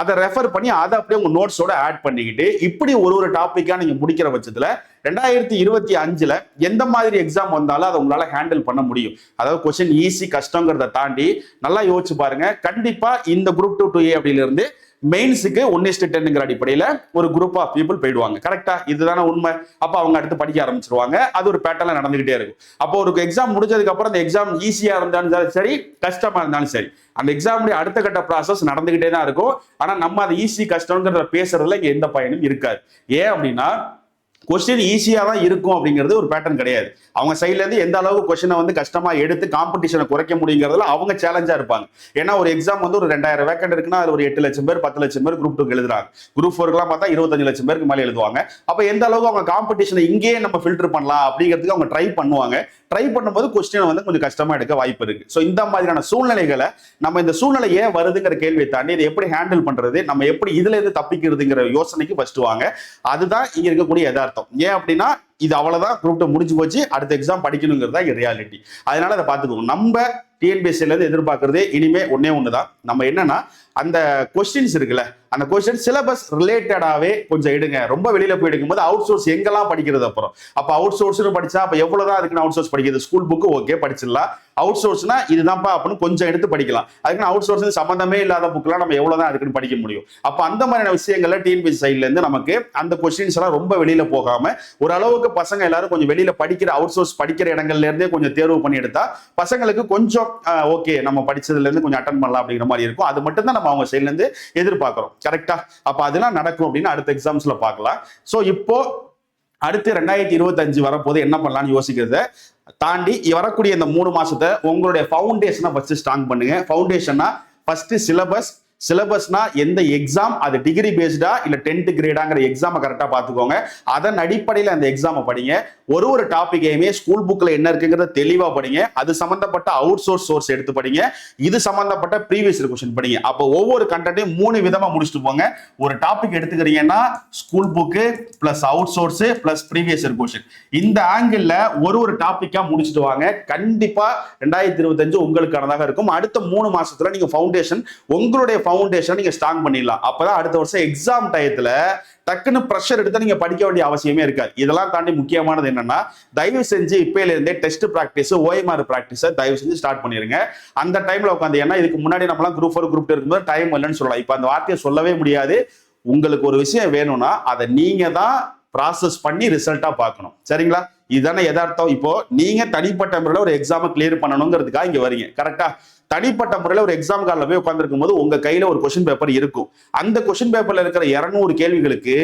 [SPEAKER 1] அதை ரெஃபர் பண்ணி அதை அப்படியே உங்க நோட்ஸோட ஆட் பண்ணிக்கிட்டு இப்படி ஒரு ஒரு டாப்பிக்காக நீங்கள் முடிக்கிற பட்சத்தில் ரெண்டாயிரத்தி இருபத்தி அஞ்சில் எந்த மாதிரி எக்ஸாம் வந்தாலும் அதை உங்களால் ஹேண்டில் பண்ண முடியும். அதாவது கொஷின் ஈஸி கஷ்டங்கிறத தாண்டி நல்லா யோசிச்சு பாருங்க. கண்டிப்பாக இந்த குரூப் டூ டூ ஏ அப்படிலேருந்து மெயின்ஸுக்கு ஒன் இஸ்ட் டென்னுங்கிற அடிப்படையில் ஒரு குரூப் ஆஃப் பீப்புள் போயிடுவாங்க. கரெக்டா இதுதானே உண்மை? அப்போ அவங்க அடுத்து படிக்க ஆரம்பிச்சிருவாங்க. அது ஒரு பேட்டர்ல நடந்துகிட்டே இருக்கும். அப்போ ஒரு எக்ஸாம் முடிஞ்சதுக்கு அப்புறம் அந்த எக்ஸாம் ஈஸியாக இருந்தாலும் சரி கஷ்டமா இருந்தாலும் சரி அந்த எக்ஸாமுடைய அடுத்த கட்ட ப்ராசஸ் நடந்துகிட்டே தான் இருக்கும். ஆனால் நம்ம அதை ஈஸி கஷ்டங்கிறத பேசுறதுல இங்கே எந்த பயனும் இருக்காது. ஏன் அப்படின்னா கொஸ்டின் ஈஸியாக தான் இருக்கும் அப்படிங்கிறது ஒரு பேட்டர்ன் கிடையாது. அவங்க சைட்லேருந்து எந்த அளவுக்கு கொஸ்டினை வந்து கஷ்டமாக எடுத்து காம்படிஷனை குறைக்க முடியுங்கிறதுல அவங்க சேலஞ்சாக இருப்பாங்க. ஏன்னா ஒரு எக்ஸாம் வந்து ஒரு ரெண்டாயிரம் வேக்கண்ட் இருக்குன்னா அது ஒரு எட்டு லட்சம் பேர் பத்து லட்சம் பேர் குரூப் டூக்கு எழுதுறாங்க. குரூப் ஃபோருக்குலாம் பார்த்தா இருபத்தஞ்சு லட்சம் பேருக்கு மேலே எழுதுவாங்க. அப்போ எந்த அளவுக்கு அவங்க காம்படிஷனை இங்கேயே நம்ம ஃபில்டர் பண்ணலாம் அப்படிங்கிறதுக்கு அவங்க ட்ரை பண்ணுவாங்க. ட்ரை பண்ணும்போது கொஸ்டினை வந்து கொஞ்சம் கஷ்டமாக எடுக்க வாய்ப்பு இருக்கு. ஸோ இந்த மாதிரியான சூழ்நிலைகளை நம்ம இந்த சூழ்நிலை ஏன் வருதுங்கிற கேள்வியை தாண்டி இதை எப்படி ஹேண்டில் பண்ணுறது நம்ம எப்படி இதுல இருந்து தப்பிக்கிறதுங்கிற யோசனைக்கு ஃபஸ்ட்டு வாங்க. அதுதான் இங்கே இருக்கக்கூடிய யதார்த்தம். ஏன் அப்படின்னா இது அவ்வளவுதான் குரூப் டூ முடிஞ்சு போச்சு அடுத்த எக்ஸாம் படிக்கணுங்கிறதா இங்க ரியாலிட்டி அதனால அதை பார்த்துக்கோங்க நம்ம டிஎன்பிஎஸ்சில இருந்து எதிர்பார்க்கறது இனிமே ஒன்னே ஒண்ணுதான். நம்ம என்னன்னா அந்த கொஸ்டின்ஸ் இருக்குல்ல அந்த கொஸ்டின் சிலபஸ் ரிலேட்டடாவே கொஞ்சம் எடுங்க. ரொம்ப வெளியில போய் எடுக்கும்போது அவுட் சோர்ஸ் எங்கெல்லாம் படிக்கிறது அப்புறம்? அப்ப அவுட் சோர்ஸ்னு படிச்சா அப்ப எவ்வளவுதான் அதுக்கு அவுட் சோர்ஸ் படிக்கிறது? ஸ்கூல் புக்கு ஓகே படிச்சிடலாம். அவுட் சோர்ஸ்னா இதுதான்ப்பா அப்படின்னு கொஞ்சம் எடுத்து படிக்கலாம். அதுக்கு அவுட் சோர்ஸ் சம்பந்தமே இல்லாத புக்கெலாம் நம்ம எவ்வளவுதான் அதுக்குன்னு படிக்க முடியும். அப்ப அந்த மாதிரியான விஷயங்கள்ல டிஎன்பிஎஸ்சி சைட்ல இருந்து நமக்கு அந்த கொஸ்டின்ஸ் எல்லாம் ரொம்ப வெளியில போகாம ஓரளவுக்கு பசங்க எல்லாரும் கொஞ்சம் வெளியில படிக்கிற அவுட் சோர்ஸ் படிக்கிற இடங்கள்ல இருந்தே கொஞ்சம் தேர்வு பண்ணி எடுத்தா பசங்களுக்கு கொஞ்சம் ஓகே நம்ம படிச்சதுல இருந்து கொஞ்சம் அட்டன் பண்ணலாம் அப்படிங்கிற மாதிரி இருக்கும். அது மட்டும் தான் நம்ம அவங்க சைட்ல இருந்து எதிர்பார்க்கிறோம். கரெக்டா அப்ப அதெல்லாம் நடக்கும் அப்படின்னு அடுத்த எக்ஸாம்ஸ்ல பார்க்கலாம். சோ இப்போ அடுத்து ரெண்டாயிரத்தி இருபத்தஞ்சு வரப்போது என்ன பண்ணலாம்னு யோசிக்கிறத? தாண்டி வரக்கூடிய இந்த மூணு மாசத்தை உங்களுடைய ஃபவுண்டேஷனை ஃபர்ஸ்ட் ஸ்ட்ராங் பண்ணுங்க. ஃபவுண்டேஷன்னா ஃபர்ஸ்ட் சிலபஸ் சிலபஸ்னா எந்த எக்ஸாம் அது டிகிரி பேஸ்டா இல்ல டென்த் கிரேடாங்கிற எக்ஸாமை கரெக்டா பார்த்துக்கோங்க. அதன் அடிப்படையில் அந்த எக்ஸாமை படிங்க. ஒரு ஒரு டாபிக்கையுமே ஸ்கூல் புக்ல என்ன இருக்குங்கிறத தெளிவா படிங்க. அது சம்பந்தப்பட்ட அவுட் சோர்ஸ் சோர்ஸ் எடுத்து படிங்க. இது சம்பந்தப்பட்ட ப்ரீவியஸ் கொஸ்டின் படிங்க. அப்போ ஒவ்வொரு கண்டென்ட்டையும் மூணு விதமா முடிச்சுட்டு போங்க. ஒரு topic எடுத்துக்கிறீங்கன்னா school book plus out source plus previous question இந்த ஆங்கிள் ஒரு ஒரு டாப்பிக்காக முடிச்சுட்டு வாங்க. கண்டிப்பா ரெண்டாயிரத்தி இருபத்தஞ்சு உங்களுக்கானதாக இருக்கும். அடுத்த மூணு மாசத்துல நீங்க ஃபவுண்டேஷன் உங்களுடைய ஃபவுண்டேஷன் நீங்க ஸ்ட்ராங் பண்ணிடலாம். அப்பதான் அடுத்த வருஷம் எக்ஸாம் டயத்துல டக்குன்னு ப்ரெஷர் எடுத்து நீங்க படிக்க வேண்டிய அவசியமே இருக்காது. இதெல்லாம் தாண்டி முக்கியமானது என்னன்னா தயவு செஞ்சு இப்பயிலேருந்தே டெஸ்ட் ப்ராக்டிஸ் ஓஎம்ஆர் ப்ராக்டிஸை தயவு செஞ்சு ஸ்டார்ட் பண்ணிருங்க. அந்த டைம்ல உட்காந்து ஏன்னா இதுக்கு முன்னாடி நம்மளாம் குரூப் ஃபோர் குரூப் இருக்கும்போது டைம் இல்லைன்னு சொல்லலாம். இப்போ அந்த வார்த்தையை சொல்லவே முடியாது. உங்களுக்கு ஒரு விஷயம் வேணும்னா அதை நீங்க தான் ப்ராசஸ் பண்ணி ரிசல்ட்டா பார்க்கணும். சரிங்களா? இதுதானே எதார்த்தம் இப்போ நீங்க தனிப்பட்ட முறையில் ஒரு எக்ஸாமை கிளியர் பண்ணணுங்கிறதுக்காக இங்க வரீங்க. கரெக்டா தனிப்பட்ட முறையில் ஒரு எக்ஸாம் காலில் போய் உட்காந்துருக்கும் போது உங்கள் கையில் ஒரு கொஷின் பேப்பர் இருக்கும். அந்த கொஷின் பேப்பரில் இருக்கிற இரநூறு கேள்விகளுக்கு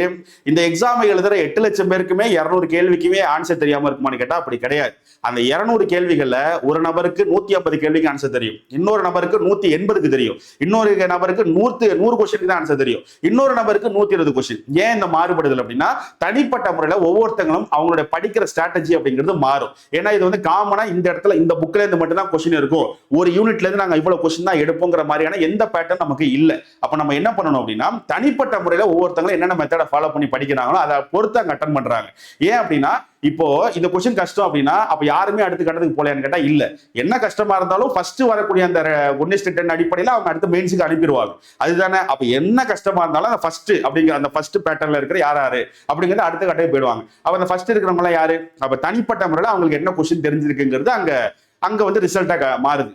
[SPEAKER 1] இந்த எக்ஸாமை எழுதுகிற எட்டு லட்சம் பேருக்குமே இரநூறு கேள்விக்குமே ஆன்சர் தெரியாமல் இருக்குமான்னு கேட்டால் அப்படி கிடையாது. அந்த இருநூறு கேள்விகள்ல ஒரு நபருக்கு நூத்தி ஐம்பது கேள்விக்கு ஆன்சர் தெரியும். இன்னொரு நபருக்கு நூத்தி எண்பதுக்கு தெரியும். இன்னொரு நபருக்கு நூத்து நூறு கொஸ்டின் தான் ஆன்சர் தெரியும். இன்னொரு நபருக்கு நூத்தி இருபது கொஸ்டின் ஏன் இந்த மாறுபடுதல் அப்படின்னா தனிப்பட்ட முறையில ஒவ்வொருத்தங்களும் அவங்களுடைய படிக்கிற ஸ்ட்ராட்டஜி அப்படிங்கிறது மாறும். ஏன்னா இது வந்து காமனா இந்த இடத்துல இந்த புக்ல இருந்து மட்டும் தான் கொஸ்டின் இருக்கும். ஒரு யூனிட்ல இருந்து நாங்க இவ்வளவு கொஸ்டின் தான் எடுப்போங்கிற மாதிரியான எந்த பேட்டர்ன் நமக்கு இல்லை. அப்ப நம்ம என்ன பண்ணணும் அப்படின்னா தனிப்பட்ட முறையில ஒவ்வொருத்தங்களும் என்னென்ன மெத்தடை ஃபாலோ பண்ணி படிக்கிறாங்களோ அதை பொறுத்து அங்க அட்டன் பண்றாங்க. ஏன் அப்படின்னா இப்போ இந்த கொஸ்டின் கஷ்டம் அப்படின்னா அப்ப யாருமே அடுத்த கட்டத்துக்கு போலையான்னு கேட்டா இல்ல. என்ன கஷ்டமா இருந்தாலும் ஃபர்ஸ்ட் வரக்கூடிய அந்த ஒன் டென் அடிப்படையில் அவங்க அடுத்த மெயின்ஸுக்கு அனுப்பிடுவாங்க. அதுதானே? அப்ப என்ன கஷ்டமா இருந்தாலும் அந்த ஃபர்ஸ்ட் அப்படிங்கிற அந்த ஃபர்ஸ்ட் பேட்டர்ல இருக்கிற யார் யாரு? அப்படிங்கிறது அடுத்த கட்டத்துக்கு போயிடுவாங்க. அப்ப அந்த ஃபர்ஸ்ட் இருக்கிறவங்க எல்லாம் யாரு? அப்ப தனிப்பட்ட முறையில் அவங்களுக்கு என்ன கொஸ்டின் தெரிஞ்சிருக்குங்கிறது அங்க அங்க வந்து ரிசல்ட்டா மாறுது.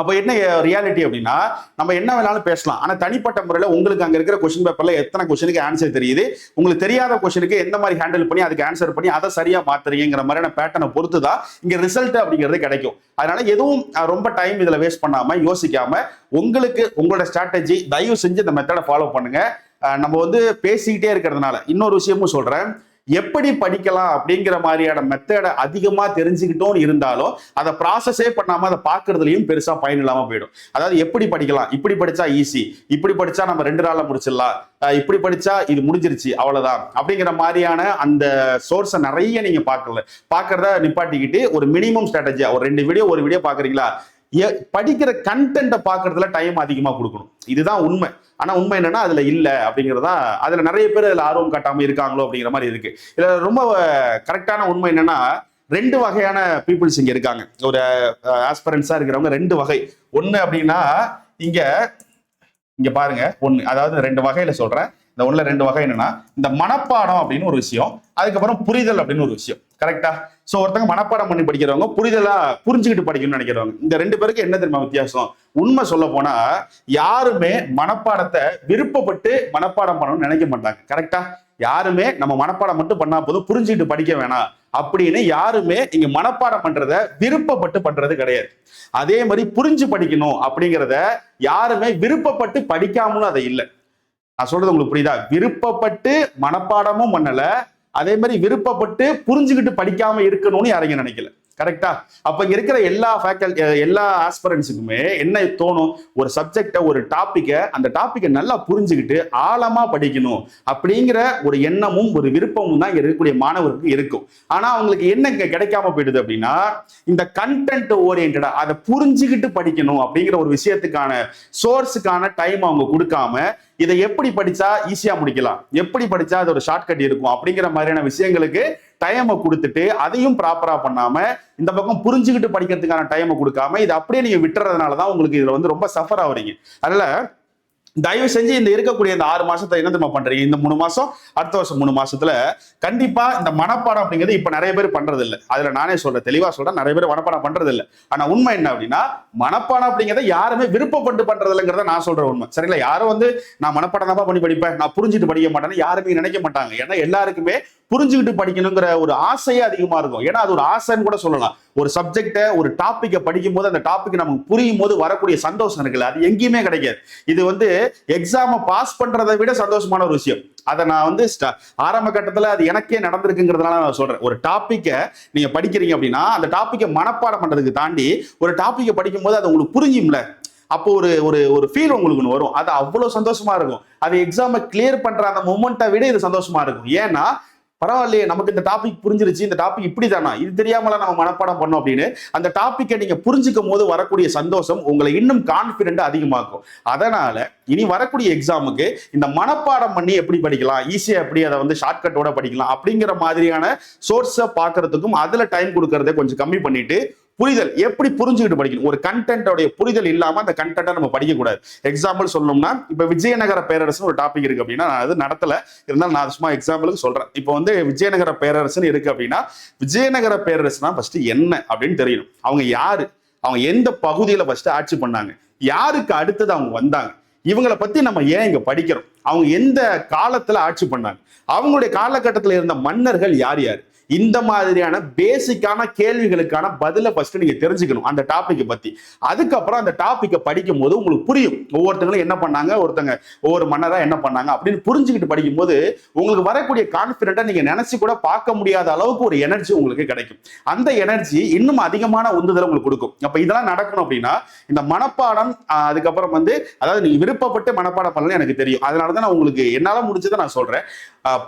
[SPEAKER 1] அப்போ என்ன ரியாலிட்டி அப்படின்னா நம்ம என்ன வேணாலும் பேசலாம். ஆனா தனிப்பட்ட முறையில் உங்களுக்கு அங்க இருக்கிற கொஸ்டின் பேப்பர்ல எத்தனை கொஸ்டினுக்கு ஆன்சர் தெரியுது உங்களுக்கு தெரியாத கொஸ்டினுக்கு எந்த மாதிரி ஹேண்டில் பண்ணி அதுக்கு ஆன்சர் பண்ணி அதை சரியா மாத்துறீங்கிற மாதிரியான பேட்டர்னை பொறுத்து தான் இங்க ரிசல்ட் அப்படிங்கிறது கிடைக்கும். அதனால எதுவும் ரொம்ப டைம் இதுல வேஸ்ட் பண்ணாம யோசிக்காம உங்களுக்கு உங்களோட ஸ்ட்ராட்டஜி தயவு செஞ்சு இந்த மெத்தடை ஃபாலோ பண்ணுங்க. நம்ம வந்து பேசிக்கிட்டே இருக்கிறதுனால இன்னொரு விஷயமும் சொல்றேன். எப்படி படிக்கலாம் அப்படிங்கிற மாதிரியான மெத்தடை அதிகமாக தெரிஞ்சுக்கிட்டோம்னு இருந்தாலும் அதை ப்ராசஸே பண்ணாம அதை பார்க்கறதுலையும் பெருசா பயன் இல்லாமல் போயிடும். அதாவது எப்படி படிக்கலாம்? இப்படி படிச்சா ஈஸி இப்படி படிச்சா நம்ம ரெண்டு நாளில் முடிச்சிடலாம். இப்படி படிச்சா இது முடிஞ்சிருச்சு அவ்வளவுதான். அப்படிங்கிற மாதிரியான அந்த சோர்ஸை நிறைய நீங்க பார்க்கல பார்க்கறத நிப்பாட்டிக்கிட்டு ஒரு மினிமம் ஸ்ட்ராட்டஜியா ஒரு ரெண்டு வீடியோ ஒரு வீடியோ பாக்குறீங்களா படிக்கிற கண்டென்ட்டை பார்க்கறதுல டைம் அதிகமாக கொடுக்கணும். இதுதான் உண்மை. ஆனால் உண்மை என்னன்னா அதில் இல்லை அப்படிங்கிறதா அதில் நிறைய பேர் அதில் ஆர்வம் காட்டாமல் இருக்காங்களோ அப்படிங்கிற மாதிரி இருக்கு. இதில் ரொம்ப கரெக்டான உண்மை என்னன்னா ரெண்டு வகையான பீப்புள்ஸ் இங்கே இருக்காங்க. ஒரு ஆஸ்பரன்ஸாக இருக்கிறவங்க ரெண்டு வகை. ஒன்று அப்படின்னா இங்கே இங்கே பாருங்க ஒன்று அதாவது ரெண்டு வகையில் சொல்கிறேன் இந்த ஒண்ணுல ரெண்டு வகை என்னன்னா இந்த மனப்பாடம் அப்படின்னு ஒரு விஷயம் அதுக்கப்புறம் புரிதல் அப்படின்னு ஒரு விஷயம். கரெக்டா சோ ஒருத்தங்க மனப்பாடம் பண்ணி படிக்கிறவங்க புரிதலா புரிஞ்சுக்கிட்டு படிக்கணும்னு நினைக்கிறவங்க. இந்த ரெண்டு பேருக்கு என்ன தெரியுமா வித்தியாசம்? உண்மை சொல்ல போனா யாருமே மனப்பாடத்தை விருப்பப்பட்டு மனப்பாடம் பண்ணணும்னு நினைக்க மாட்டாங்க. கரெக்டா யாருமே நம்ம மனப்பாடம் மட்டும் பண்ணா போதும் புரிஞ்சுக்கிட்டு படிக்க வேணாம் அப்படின்னு யாருமே இங்க மனப்பாடம் பண்றத விருப்பப்பட்டு பண்றது கிடையாது. அதே மாதிரி புரிஞ்சு படிக்கணும் அப்படிங்கிறத யாருமே விருப்பப்பட்டு படிக்காமலும் அதை இல்லை. நான் சொல்றது உங்களுக்கு புரியுதா? விருப்பப்பட்டு மனப்பாடமும் பண்ணல. அதே மாதிரி விருப்பப்பட்டு புரிஞ்சுக்கிட்டு படிக்காம இருக்கணும்னு யாரையும் நினைக்கல. கரெக்டா அப்ப இங்க இருக்கிற எல்லா ஃபேக்கல்டி எல்லா ஆஸ்பரன்ஸுக்குமே என்ன தோணும்? ஒரு சப்ஜெக்டை ஒரு டாப்பிக்கை அந்த டாப்பிக்கை நல்லா புரிஞ்சுக்கிட்டு ஆழமா படிக்கணும் அப்படிங்கிற ஒரு எண்ணமும் ஒரு விருப்பமும் தான் இங்க இருக்கக்கூடிய மாணவருக்கு இருக்கும். ஆனா அவங்களுக்கு என்ன இங்க கிடைக்காம போயிடுது அப்படின்னா இந்த கண்டென்ட் ஓரியன்டா அதை புரிஞ்சுக்கிட்டு படிக்கணும் அப்படிங்கிற ஒரு விஷயத்துக்கான சோர்ஸுக்கான டைம் அவங்க கொடுக்காம இதை எப்படி படிச்சா ஈஸியா முடிக்கலாம்? எப்படி படிச்சா அது ஒரு ஷார்ட்கட் இருக்கும்? அப்படிங்கிற மாதிரியான விஷயங்களுக்கு டைமை கொடுத்துட்டு அதையும் ப்ராப்பராக பண்ணாமல் இந்த பக்கம் புரிஞ்சுக்கிட்டு படிக்கிறதுக்கான டைமை கொடுக்காம இதை அப்படியே நீங்கள் விட்டுறதுனால தான் உங்களுக்கு இதில் வந்து ரொம்ப சஃபர் ஆகுறீங்க. அதில் தயவு செஞ்சு இந்த இருக்கக்கூடிய இந்த ஆறு மாசத்தை என்ன திரும்ப பண்றீங்க? இந்த மூணு மாசம் அடுத்த வருஷம் மூணு மாசத்துல கண்டிப்பா இந்த மனப்பாடம் அப்படிங்கிறது இப்ப நிறைய பேர் பண்றது இல்ல அதுல நானே சொல்றேன் தெளிவா சொல்றேன் நிறைய பேர் மனப்பாடம் பண்றது இல்ல ஆனா உண்மை என்ன அப்படின்னா மனப்பாடம் அப்படிங்கிறத யாருமே விருப்பப்பட்டு பண்றது இல்லைங்கிறத நான் சொல்ற உண்மை. சரிங்களா? யாரும் வந்து நான் மனப்பாடம் தான் பண்ணி படிப்பேன் நான் புரிஞ்சுட்டு படிக்க மாட்டேன்னு யாருமே நினைக்க மாட்டாங்க. ஏன்னா எல்லாருக்குமே புரிஞ்சுக்கிட்டு படிக்கணுங்கிற ஒரு ஆசையே அதிகமா இருக்கும். ஏன்னா அது ஒரு ஆசைன்னு கூட சொல்லலாம். ஒரு சப்ஜெக்டை ஒரு டாப்பிக்கை படிக்கும் போது அந்த டாபிக் நமக்கு புரியும் போது வரக்கூடிய சந்தோஷம் இருக்குல்ல. அது எங்கேயுமே கிடைக்காது. இது வந்து எக்ஸாமை பாஸ் பண்றதை விட சந்தோஷமான ஒரு விஷயம். அதை நான் வந்து ஸ்ட- ஆரம்ப கட்டத்தில் அது எனக்கே நடந்திருக்குங்கிறதுனால நான் சொல்றேன். ஒரு டாப்பிக்கை நீங்க படிக்கிறீங்க அப்படின்னா அந்த டாப்பிக்கை மனப்பாடம் பண்றதுக்கு தாண்டி ஒரு டாப்பிக்கை படிக்கும் போது அது உங்களுக்கு புரிஞ்சும்ல அப்போ ஒரு ஒரு ஒரு ஃபீல் உங்களுக்கு ஒன்று வரும். அது அவ்வளோ சந்தோஷமா இருக்கும். அது எக்ஸாமை கிளியர் பண்ற அந்த மூமெண்ட்டை விட இது சந்தோஷமா இருக்கும். ஏன்னா பரவாயில்லையே நமக்கு இந்த டாபிக் புரிஞ்சிருச்சு இந்த டாபிக் இப்படி தானா இது தெரியாமலாம் நம்ம மனப்பாடம் பண்ணோம் அப்படின்னு அந்த டாப்பிக்கை நீங்கள் புரிஞ்சுக்கும் போது வரக்கூடிய சந்தோஷம் உங்களை இன்னும் கான்ஃபிடென்ட் அதிகமாக்கும். அதனால இனி வரக்கூடிய எக்ஸாமுக்கு இந்த மனப்பாடம் பண்ணி எப்படி படிக்கலாம் ஈஸியாக எப்படி அதை வந்து ஷார்ட்கட்டோட படிக்கலாம் அப்படிங்கிற மாதிரியான சோர்ஸை பார்க்கறதுக்கும் அதில் டைம் கொடுக்கறதை கொஞ்சம் கம்மி பண்ணிட்டு புரிதல். எப்படி புரிஞ்சுக்கிட்டு படிக்கணும்? ஒரு கண்டென்ட்டோடைய புரிதல் இல்லாம அந்த கண்டென்ட்டை நம்ம படிக்கக்கூடாது. எக்ஸாம்பிள் சொல்லணும்னா இப்போ விஜயநகர பேரரசுன்னு ஒரு டாபிக் இருக்கு அப்படின்னா நான் அது நடத்தல. இருந்தாலும் நான் சும்மா எக்ஸாம்பிளுக்கு சொல்றேன். இப்போ வந்து விஜயநகர பேரரசுன்னு இருக்கு அப்படின்னா விஜயநகர பேரரசுனா ஃபர்ஸ்ட் என்ன அப்படின்னு தெரியணும். அவங்க யாரு? அவங்க எந்த பகுதியில ஃபர்ஸ்ட் ஆட்சி பண்ணாங்க? யாருக்கு அடுத்தது அவங்க வந்தாங்க? இவங்களை பத்தி நம்ம ஏன் இங்க படிக்கிறோம்? அவங்க எந்த காலத்துல ஆட்சி பண்ணாங்க? அவங்களுடைய காலகட்டத்தில் இருந்த மன்னர்கள் யார் யார்? இந்த மாதிரியான பேசிக்கான கேள்விகளுக்கான பதிலை ஃபர்ஸ்ட் நீங்க தெரிஞ்சுக்கணும் அந்த டாபிக்கை பத்தி. அதுக்கப்புறம் அந்த டாபிக்கை படிக்கும் போது உங்களுக்கு புரியும். ஒவ்வொருத்தங்களும் என்ன பண்ணாங்க? ஒருத்தங்க ஒவ்வொரு மன்னரா என்ன பண்ணாங்க? அப்படின்னு புரிஞ்சுக்கிட்டு படிக்கும்போது உங்களுக்கு வரக்கூடிய கான்பிடண்டா நீங்க நினைச்சு கூட பார்க்க முடியாத அளவுக்கு ஒரு எனர்ஜி உங்களுக்கு கிடைக்கும். அந்த எனர்ஜி இன்னும் அதிகமான உந்துதலை உங்களுக்கு கொடுக்கும். அப்ப இதெல்லாம் நடக்கணும் அப்படின்னா இந்த மனப்பாடம் அதுக்கப்புறம் வந்து அதாவது நீங்க விருப்பப்பட்டு மனப்பாடம் பண்ணலாம் எனக்கு தெரியும். அதனால தான் நான் உங்களுக்கு என்னால முடிஞ்சதை நான் சொல்றேன்.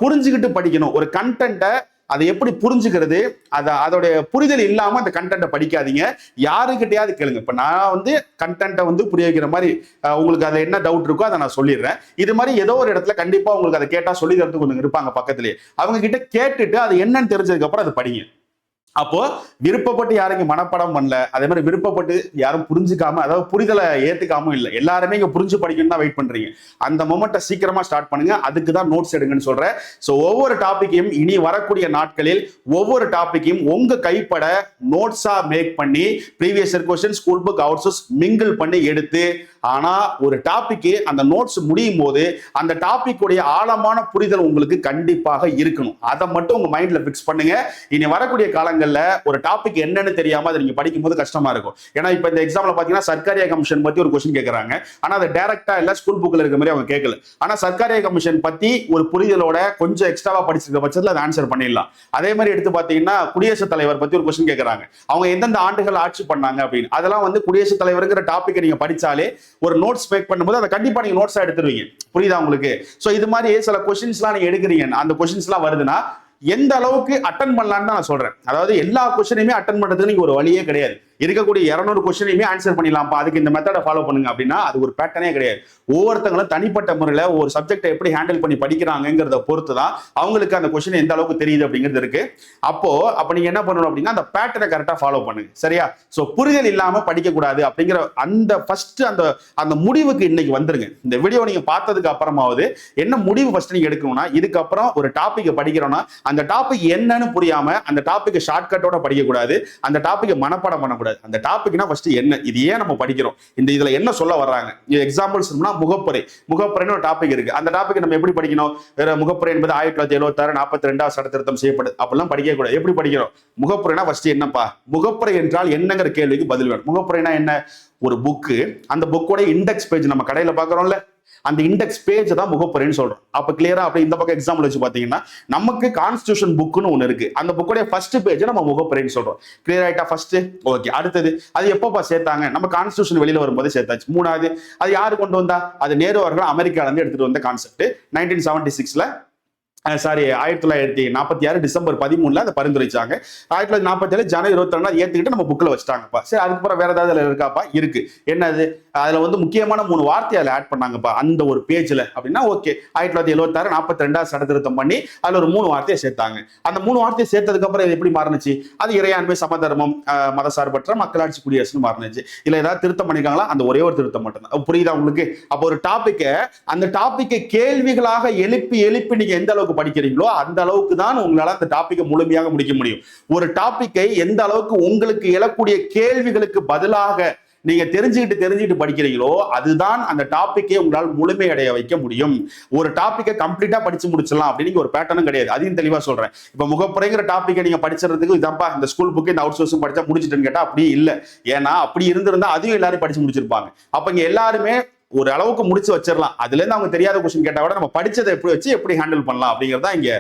[SPEAKER 1] புரிஞ்சுக்கிட்டு படிக்கணும். ஒரு கண்டென்ட்டை அதை எப்படி புரிஞ்சுக்கிறது? அதை அதோடைய புரிதல் இல்லாம அந்த கண்டென்ட்டை படிக்காதீங்க. யாருக்கிட்டையாவது கேளுங்க. இப்ப நான் வந்து கண்டென்ட்டை வந்து புரிய வைக்கிற மாதிரி உங்களுக்கு அதை என்ன டவுட் இருக்கோ அதை நான் சொல்லிடுறேன். இது மாதிரி ஏதோ ஒரு இடத்துல கண்டிப்பா உங்களுக்கு அதை கேட்டா சொல்லி தரத்துக்கு கொஞ்சம் இருப்பாங்க பக்கத்துலேயே. அவங்க கிட்ட கேட்டுட்டு அது என்னன்னு தெரிஞ்சதுக்கு அப்புறம் அதை படிங்க. அப்போ விருப்பப்பட்டு யாரும் இங்க பண்ணல. அதே மாதிரி விருப்பப்பட்டு யாரும் புரிஞ்சுக்காம அதாவது புரிதலை ஏத்துக்காம இல்லை. எல்லாருமே இங்க புரிஞ்சு படிக்கணும் தான் வெயிட் பண்றீங்க. அந்த மொமெண்ட்டை சீக்கிரமா ஸ்டார்ட் பண்ணுங்க. அதுக்கு தான் நோட்ஸ் எடுங்கன்னு சொல்றேன். ஸோ ஒவ்வொரு டாப்பிக்கையும் இனி வரக்கூடிய நாட்களில் ஒவ்வொரு டாப்பிக்கையும் உங்க கைப்பட நோட்ஸா மேக் பண்ணி previous year question school book அவுட்ஸஸ் mingle பண்ணி எடுத்து ஆனா ஒரு டாபிக்கு அந்த நோட்ஸ் முடியும் போது அந்த டாபிக்குடைய ஆழமான புரிதல் உங்களுக்கு கண்டிப்பாக இருக்கணும். அதை மட்டும் உங்க மைண்ட்ல ஃபிக்ஸ் பண்ணுங்க. இனி வரக்கூடிய காலங்கள்ல ஒரு டாபிக் என்னன்னு தெரியாம அதை நீங்க படிக்கும் போது கஷ்டமா இருக்கும். ஏன்னா இப்ப இந்த எக்ஸாம்ல பாத்தீங்கன்னா சர்க்காரியா கமிஷன் பத்தி ஒரு கொஸ்டின் கேக்குறாங்க. ஆனா அதை டைரக்டா இல்ல ஸ்கூல் புக்ல இருக்க மாதிரி அவங்க கேட்கல ஆனா சர்க்காரியா கமிஷன் பத்தி ஒரு புரிதலோட கொஞ்சம் எக்ஸ்ட்ராவா படிச்சிருக்க பட்சத்துல அதை ஆன்சர் பண்ணிடலாம். அதே மாதிரி எடுத்து பாத்தீங்கன்னா குடியரசுத் தலைவர் பத்தி ஒரு கொஸ்டின் கேக்குறாங்க. அவங்க எந்தெந்த ஆண்டுகள் ஆட்சி பண்ணாங்க அப்படின்னு. அதெல்லாம் வந்து குடியரசுத் தலைவருங்கிற டாபிக் நீங்க படிச்சாலே ஒரு நோட்ஸ் மேக் பண்ணும்போது அதை கண்டிப்பா நீங்க நோட்ஸா எடுத்துருவீங்க. புரியுதா உங்களுக்கு? சோ இது மாதிரி சில கொஷின்ஸ்லாம் நீங்க எடுக்கிறீங்க. அந்த கொஸ்டின்ஸ்லாம் வருதுன்னா எந்த அளவுக்கு அட்டன் பண்ணலாம்னு தான் நான் சொல்றேன். அதாவது எல்லா கொஸ்டினையுமே அட்டன் பண்றதுக்கு நீங்க ஒரு வழியே கிடையாது. இருக்கக்கூடிய இரநூறு கொஸ்டினையுமே ஆன்சர் பண்ணிடலாம்ப்பா. அதுக்கு இந்த மெத்தடை ஃபாலோ பண்ணுங்க அப்படின்னா அது ஒரு பேட்டர்னே கிடையாது. ஒவ்வொருத்தங்களும் தனிப்பட்ட முறையில் ஒரு சப்ஜெக்டை எப்படி ஹேண்டில் பண்ணி படிக்கிறாங்கிறத பொறுத்து தான் அவங்களுக்கு அந்த கொஸ்டின் எந்த அளவுக்கு தெரியுது அப்படிங்கிறது இருக்கு. அப்போ அப்போ நீங்க என்ன பண்ணணும் அப்படின்னா அந்த பேட்டர்னை கரெக்டாக ஃபாலோ பண்ணுங்க. சரியா? ஸோ புரிதல் இல்லாம படிக்கக்கூடாது அப்படிங்கிற அந்த ஃபர்ஸ்ட் அந்த அந்த முடிவுக்கு இன்னைக்கு வந்துருங்க. இந்த வீடியோ நீங்க பார்த்ததுக்கு அப்புறமாவது என்ன முடிவு ஃபர்ஸ்ட் நீங்க எடுக்கணும்னா இதுக்கப்புறம் ஒரு டாபிக்கை படிக்கிறோம்னா அந்த டாபிக் என்னன்னு புரியாம அந்த டாபிக் ஷார்ட்கட்டோட படிக்கக்கூடாது. அந்த டாபிக்கை மனப்பாடம் பண்ணக்கூடாது. அந்த டாபிக்னா ஃபர்ஸ்ட் என்ன? இது ஏன் நம்ம படிக்கிறோம்? இந்த இதுல என்ன சொல்ல வர்றாங்க? எக்ஸாம்பிள்ஸ் முகப்புரை. முகப்புரைன்னு ஒரு டாபிக் இருக்கு. அந்த டாபிக் நம்ம எப்படி படிக்கணும்? முகப்புரை என்பது ஆயிரத்தி தொள்ளாயிரத்தி எழுபத்தாறு நாற்பத்தி ரெண்டாவது சட்ட திருத்தம் செய்யப்படுது அப்படிலாம் படிக்க கூடாது. எப்படி படிக்கிறோம்? முகப்புரைனா ஃபர்ஸ்ட் என்னப்பா? முகப்புரை என்றால் என்னங்கிற கேள்விக்கு பதில் வேணும். முகப்புரைனா என்ன? ஒரு புக்கு அந்த புக்கோட இண்டெக்ஸ் பேஜ் நம்ம கடையில பாக்குறோம்ல அந்த இண்டெக்ஸ் பேஜ் தான் முகப்புரைன்னு சொல்றோம். அப்ப கிளியரா அப்படி இந்த பக்கம் எக்ஸாம்பிள் வச்சு பாத்தீங்கன்னா நமக்கு கான்ஸ்டியூஷன் புக்னு ஒன்று இருக்கு. அந்த புக்கோடைய ஃபர்ஸ்ட் பேஜ் நம்ம முகப்புரைன்னு சொல்றோம். கிளியர் ஆயிட்டா ஃபர்ஸ்ட் ஓகே அடுத்தது அது எப்பப்பா சேர்த்தாங்க? நம்ம கான்ஸ்டியூஷன் வெளியில வரும்போது சேர்த்தாச்சு. மூணாவது அது யாரு கொண்டு வந்தா? அது நேரு அவர்கள் அமெரிக்கால இருந்து எடுத்துட்டு வந்த கான்செப்ட் நைன்டீன் செவன்டி சிக்ஸ்ல சாரி ஆயிரத்தி தொள்ளாயிரத்தி நாற்பத்தி ஆறு டிசம்பர் பதிமூணுல அதை பரிந்துரைச்சாங்க ஆயிரத்தி தொள்ளாயிரத்தி நாற்பத்தி ஏழு ஜனவரி இருபத்தி ரெண்டு ஏற்றுக்கிட்டு நம்ம புக்கில் வச்சிட்டாங்கப்பா. சரி அதுக்கப்புறம் வேற ஏதாவது அதில் இருக்காப்பா? இருக்கு. என்னது? அதில் வந்து முக்கியமான மூணு வார்த்தையை அதில் ஆட் பண்ணாங்கப்பா. அந்த ஒரு பேஜில் அப்படின்னா ஓகே ஆயிரத்தி தொள்ளாயிரத்தி எழுபத்தாறு நாற்பத்தி ரெண்டாவது சட்ட திருத்தம் பண்ணி அதில் ஒரு மூணு வார்த்தையை சேர்த்தாங்க. அந்த மூணு வார்த்தையை சேர்த்ததுக்கப்புறம் இது எப்படி மாறினுச்சு? அது இறையாண்மை சமதர்மம் மதசார்பற்ற மக்களாட்சி குடியரசுன்னு மாறினுச்சு. இல்லை ஏதாவது திருத்தம் பண்ணிருக்காங்களா? அந்த ஒரே ஒரு திருத்தம் மட்டும்தான். புரியுதா உங்களுக்கு? அப்போ ஒரு டாப்பிக்கை அந்த டாப்பிக்கை கேள்விகளாக எழுப்பி எழுப்பி நீங்கள் எந்த அளவுக்கு படிக்கிறீங்களோ அந்த அளவுக்கு தான் உங்களால் அந்த டாப்பிக்கை முழுமையாக முடிக்க முடியும். ஒரு டாப்பிக்கை எந்த அளவுக்கு உங்களுக்கு எழக்கூடிய கேள்விகளுக்கு பதிலாக நீங்க தெரிஞ்சுக்கிட்டு தெரிஞ்சுக்கிட்டு படிக்கிறீங்களோ அதுதான் அந்த டாப்பிக்கே உங்களால் முழுமையடைய வைக்க முடியும். ஒரு டாப்பிக்கை கம்ப்ளீட்டா படிச்சு முடிச்சிடலாம் அப்படின்னு ஒரு பேட்டர்னும் கிடையாது. அதையும் தெளிவா சொல்றேன். இப்ப முகப்புறைங்கிற டாப்பிக்கை நீங்க படிச்சிடறதுக்கு இதான்ப்பா இந்த ஸ்கூல் புக்கு இந்த அவுட் சோர்ஸும் படிச்சா முடிச்சிட்டுன்னு கேட்டா அப்படி இல்லை. ஏன்னா அப்படி இருந்திருந்தா அதையும் எல்லாரும் படிச்சு முடிச்சிருப்பாங்க. அப்ப இங்க எல்லாருமே ஒரு அளவுக்கு முடிச்சு வச்சிடலாம். அதுல இருந்து அவங்க தெரியாத கொஸ்டின் கேட்டா கூட நம்ம படிச்சதை எப்படி வச்சு எப்படி ஹேண்டில் பண்ணலாம் அப்படிங்கறதா இங்க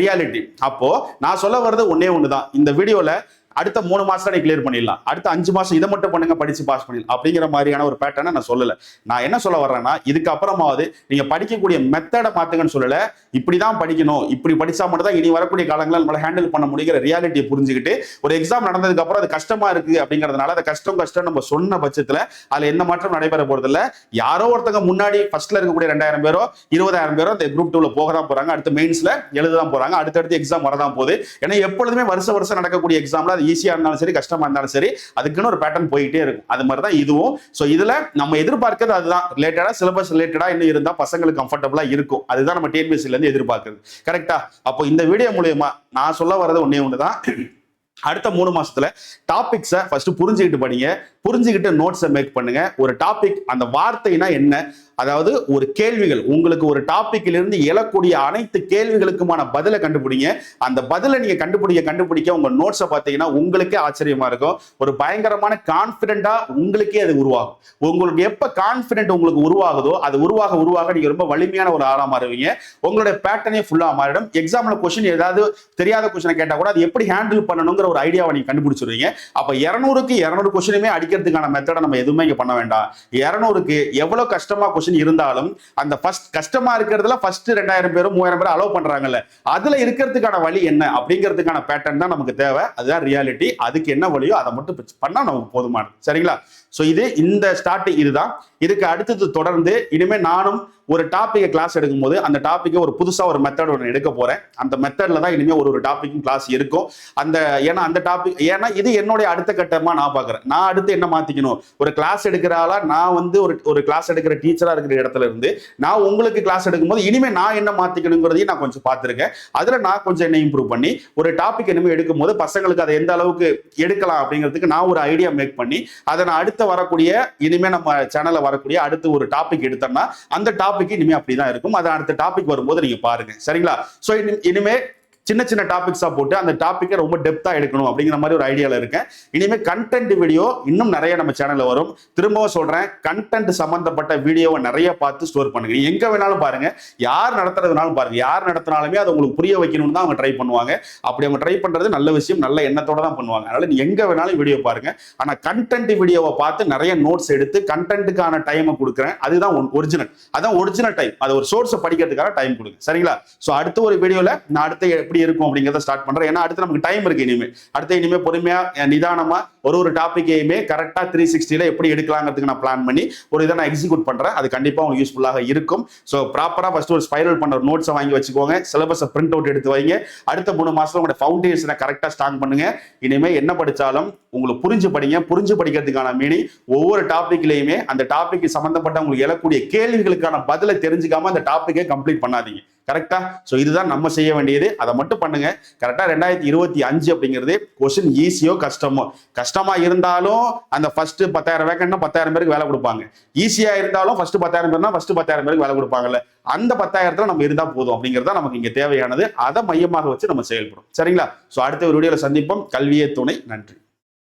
[SPEAKER 1] ரியாலிட்டி அப்போ நான் சொல்ல வர்றது ஒன்னே ஒண்ணுதான். இந்த வீடியோல அடுத்த மூணு மாசத்துல நீ கிளியர் பண்ணிடலாம். அடுத்த அஞ்சு மாசம் இதை மட்டும் பண்ணுங்க படிச்சு பாஸ் பண்ணிடலாம். அப்படிங்கிற மாதிரியான ஒரு பேட்டர்னை நான் சொல்லல. நான் என்ன சொல்ல வர்றேன்னா இதுக்கப்புறமாவது நீங்க படிக்கக்கூடிய மெத்தடை மாத்துங்கன்னு சொல்லல. இப்படிதான் படிக்கணும். இப்படி படிச்சா மட்டும் தான் இனி வரக்கூடிய காலங்களில் நம்மளால ஹேண்டில் பண்ண முடியுங்கிற ரியாலிட்டியை புரிஞ்சுக்கிட்டு ஒரு எக்ஸாம் நடந்ததுக்கு அப்புறம் அது கஷ்டமா இருக்கு அப்படிங்கிறதுனால அதை கஷ்டம் கஷ்டம் நம்ம சொன்ன பட்சத்துல அதுல எந்த மாற்றம் நடைபெற போறது இல்ல யாரோ ஒருத்தங்க முன்னாடி ஃபர்ஸ்ட்ல இருக்கக்கூடிய ரெண்டாயிரம் பேரோ இருபதாயிரம் பேரோ இந்த குரூப் டூல போக தான் போறாங்க. அடுத்து மெயின்ஸ்ல எழுத தான் போறாங்க. அடுத்தடுத்து எக்ஸாம் வரதான் போகுது. ஏன்னா எப்பொழுதுமே வருஷம் வருஷம் நடக்கக்கூடிய எக்ஸாம்ல அது ஈஸியாக இருந்தாலும் சரி கஷ்டமாக இருந்தாலும் சரி அதுக்குன்னு ஒரு பேட்டர்ன் போயிட்டே இருக்கும். அது மாதிரி தான் இதுவும். ஸோ இதில் நம்ம எதிர்பார்க்கறது அதுதான். ரிலேட்டடாக சிலபஸ் ரிலேட்டடாக இன்னும் இருந்தால் பசங்களுக்கு கம்ஃபர்டபுளாக இருக்கும். அதுதான் நம்ம டிஎன்பிஎஸ்சிலேருந்து எதிர்பார்க்கறது. கரெக்டாக கரெக்டா அப்போ இந்த வீடியோ மூலயமா நான் சொல்ல வர்றது ஒன்றே ஒன்று தான் அடுத்த மூணு மாசத்துல டாபிக்ஸை ஃபர்ஸ்ட் புரிஞ்சுக்கிட்டு படிங்க. புரிஞ்சுக்கிட்டு நோட்ஸை மேக் பண்ணுங்க. ஒரு டாபிக் அந்த வார்த்தைனா என்ன? அதாவது ஒரு கேள்விகள். உங்களுக்கு ஒரு டாப்பிக்கிலிருந்து இருந்து எழக்கூடிய அனைத்து கேள்விகளுக்குமான பதிலை கண்டுபிடிங்க. அந்த பதிலை நீங்க கண்டுபிடிக்க கண்டுபிடிக்க உங்க நோட்ஸை பார்த்தீங்கன்னா உங்களுக்கே ஆச்சரியமா இருக்கும். ஒரு பயங்கரமான கான்பிடண்டா உங்களுக்கே அது உருவாகும். உங்களுக்கு எப்ப கான்பிடென்ட் உங்களுக்கு உருவாகுதோ அது உருவாக உருவாக நீங்க ரொம்ப வலிமையான ஒரு ஆளா மாறுவீங்க. உங்களுடைய பேட்டர்னே ஃபுல்லா மாறிடும். எக்ஸாம்ல கொஸ்டின் ஏதாவது தெரியாத கொஸ்டினை கேட்டா கூட அது எப்படி ஹேண்டில் பண்ணணுங்கிற ஒரு ஐடியாவை நீங்க கண்டுபிடிச்சிருவீங்க. அப்ப இருநூறுக்கு இருநூறு கொஸ்டினுமே அடிக்கிறதுக்கான மெத்தடை நம்ம எதுவுமே இங்கே பண்ண வேண்டாம். இரநூறுக்கு எவ்வளவு கஷ்டமா கொஸ்டின் இருந்தாலும் அந்த ஃபஸ்ட் கஷ்டமா இருக்கிறதுல ஃபஸ்ட்டு ரெண்டாயிரம் பேரும் மூவாயிரம் பேரும் அலோவ் பண்றாங்கல்ல அதுல இருக்கிறதுக்கான வழி என்ன அப்படிங்கிறதுக்கான பேட்டர்ன் தான் நமக்கு தேவை. அதுதான் ரியாலிட்டி அதுக்கு என்ன வழியோ அதை மட்டும் பண்ணா நமக்கு போதுமானது. சரிங்களா? ஸோ இது இந்த ஸ்டார்டிங் இதுதான் இதுக்கு அடுத்தது தொடர்ந்து இனிமேல் நானும் ஒரு டாப்பிக்கை கிளாஸ் எடுக்கும்போது அந்த டாப்பிக்கை ஒரு புதுசாக ஒரு மெத்தட் ஒன்று எடுக்க போகிறேன் அந்த மெத்தடில் தான் இனிமேல் ஒரு ஒரு டாப்பிக்கும் கிளாஸ் இருக்கும். அந்த ஏன்னா அந்த டாபிக் ஏன்னா இது என்னுடைய அடுத்த கட்டமாக நான் பார்க்குறேன். நான் அடுத்து என்ன மாற்றிக்கணும் ஒரு கிளாஸ் எடுக்கிறாளா நான் வந்து ஒரு ஒரு கிளாஸ் எடுக்கிற டீச்சராக இருக்கிற இடத்துல இருந்து நான் உங்களுக்கு கிளாஸ் எடுக்கும்போது இனிமேல் நான் என்ன மாற்றிக்கணுங்கிறதையும் நான் கொஞ்சம் பார்த்துருக்கேன். அதில் நான் கொஞ்சம் என்ன இம்ப்ரூவ் பண்ணி ஒரு டாபிக் இனிமேல் எடுக்கும்போது பசங்களுக்கு அதை எந்த அளவுக்கு எடுக்கலாம் அப்படிங்கிறதுக்கு நான் ஒரு ஐடியா மேக் பண்ணி அதை நான் அடுத்த வரக்கூடிய இனிமேல் நம்ம சேனலில் வரக்கூடிய அடுத்து ஒரு டாபிக் எடுத்தோம்னா அந்த டாபிக் இனிமே அப்படிதான் இருக்கும். அது அடுத்த டாபிக் வரும்போது நீங்க பாருங்க. சரிங்களா? சோ இனிமே சின்ன சின்ன டாபிக்ஸாக போட்டு அந்த டாப்பிக்கை ரொம்ப டெப்தா எடுக்கணும் அப்படிங்கிற மாதிரி ஒரு ஐடியாவில் இருக்கேன். இனிமேல் கண்டென்ட் வீடியோ இன்னும் நிறைய நம்ம சேனலில் வரும். திரும்பவும் சொல்றேன் கண்டென்ட் சம்மந்தப்பட்ட வீடியோவை நிறைய பார்த்து ஸ்டோர் பண்ணுங்க. நீங்க எங்க வேணாலும் பாருங்க. யார் நடத்துறதுனாலும் பாருங்க. யார் நடத்தினாலுமே அதை உங்களுக்கு புரிய வைக்கணும்னு தான் அவங்க ட்ரை பண்ணுவாங்க. அப்படி அவங்க ட்ரை பண்றது நல்ல விஷயம் நல்ல எண்ணத்தோட தான் பண்ணுவாங்க. அதனால நீங்க எங்க வேணாலும் வீடியோ பாருங்க. ஆனா கண்டென்ட் வீடியோவை பார்த்து நிறைய நோட்ஸ் எடுத்து கண்டென்ட்டுக்கான டைமை கொடுக்குறேன். அதுதான் ஒரிஜினல் அதான் ஒரிஜினல் டைம் அது ஒரு சோர்ஸை படிக்கிறதுக்காக டைம் கொடுங்க. சரிங்களா? ஸோ அடுத்த ஒரு வீடியோவில் நான் அடுத்த எப்படி இருக்கும் அப்படிங்கிறத ஸ்டார்ட் பண்றேன். ஏன்னா அடுத்து நமக்கு டைம் இருக்கு இனிமே. அடுத்து இனிமே பொறுமையா நிதானமாக நிதானமா ஒரு ஒரு டாப்பிக்கையுமே கரெக்டா த்ரீ சிக்ஸ்டியில எப்படி எடுக்கலாங்கிறதுக்கு நான் பிளான் பண்ணி ஒரு இதை நான் எக்ஸிக்யூட் பண்றேன். அது கண்டிப்பா உங்களுக்கு யூஸ்ஃபுல்லாக இருக்கும். ஸோ ப்ராப்பரா ஃபர்ஸ்ட் ஒரு ஸ்பைரல் பண்ணுற நோட்ஸை வாங்கி வச்சுக்கோங்க. சிலபஸை பிரிண்ட் அவுட் எடுத்து வைங்க. அடுத்த மூணு மாசம் உங்களோட ஃபவுண்டேஷனை கரெக்டா ஸ்ட்ராங் பண்ணுங்க. இனிமே என்ன படிச்சாலும் உங்களுக்கு புரிஞ்சு படிங்க. புரிஞ்சு படிக்கிறதுக்கான மீனிங் ஒவ்வொரு டாப்பிக்லேயுமே அந்த டாபிக் சம்பந்தப்பட்ட உங்களுக்கு எழக்கூடிய கேள்விகளுக்கான பதிலை தெரிஞ்சுக்காம அந்த டாப்பிக்கை கம்ப்ளீட் பண்ணாதீங்க. கரெக்டா ஸோ இதுதான் நம்ம செய்ய வேண்டியது. அதை மட்டும் பண்ணுங்க. கரெக்டா ரெண்டாயிரத்தி இருபத்தி அஞ்சு அப்படிங்கிறது கொஸ்டின் ஈஸியோ கஷ்டமோ? கஷ்டமா இருந்தாலும் அந்த ஃபர்ஸ்ட் பத்தாயிரம் வேக்கன்னா பத்தாயிரம் பேருக்கு வேலை கொடுப்பாங்க. ஈஸியா இருந்தாலும் ஃபர்ஸ்ட் பத்தாயிரம் பேர்னா ஃபர்ஸ்ட் பத்தாயிரம் பேருக்கு வேலை கொடுப்பாங்கல்ல. அந்த பத்தாயிரத்துல நம்ம இருந்தா போதும் அப்படிங்கிறது தான் நமக்கு இங்க தேவையானது. அதை மையமாக வச்சு நம்ம செயல்படும் சரிங்களா? ஸோ அடுத்த ஒரு வீடியோல சந்திப்போம். கல்வியே துணை. நன்றி.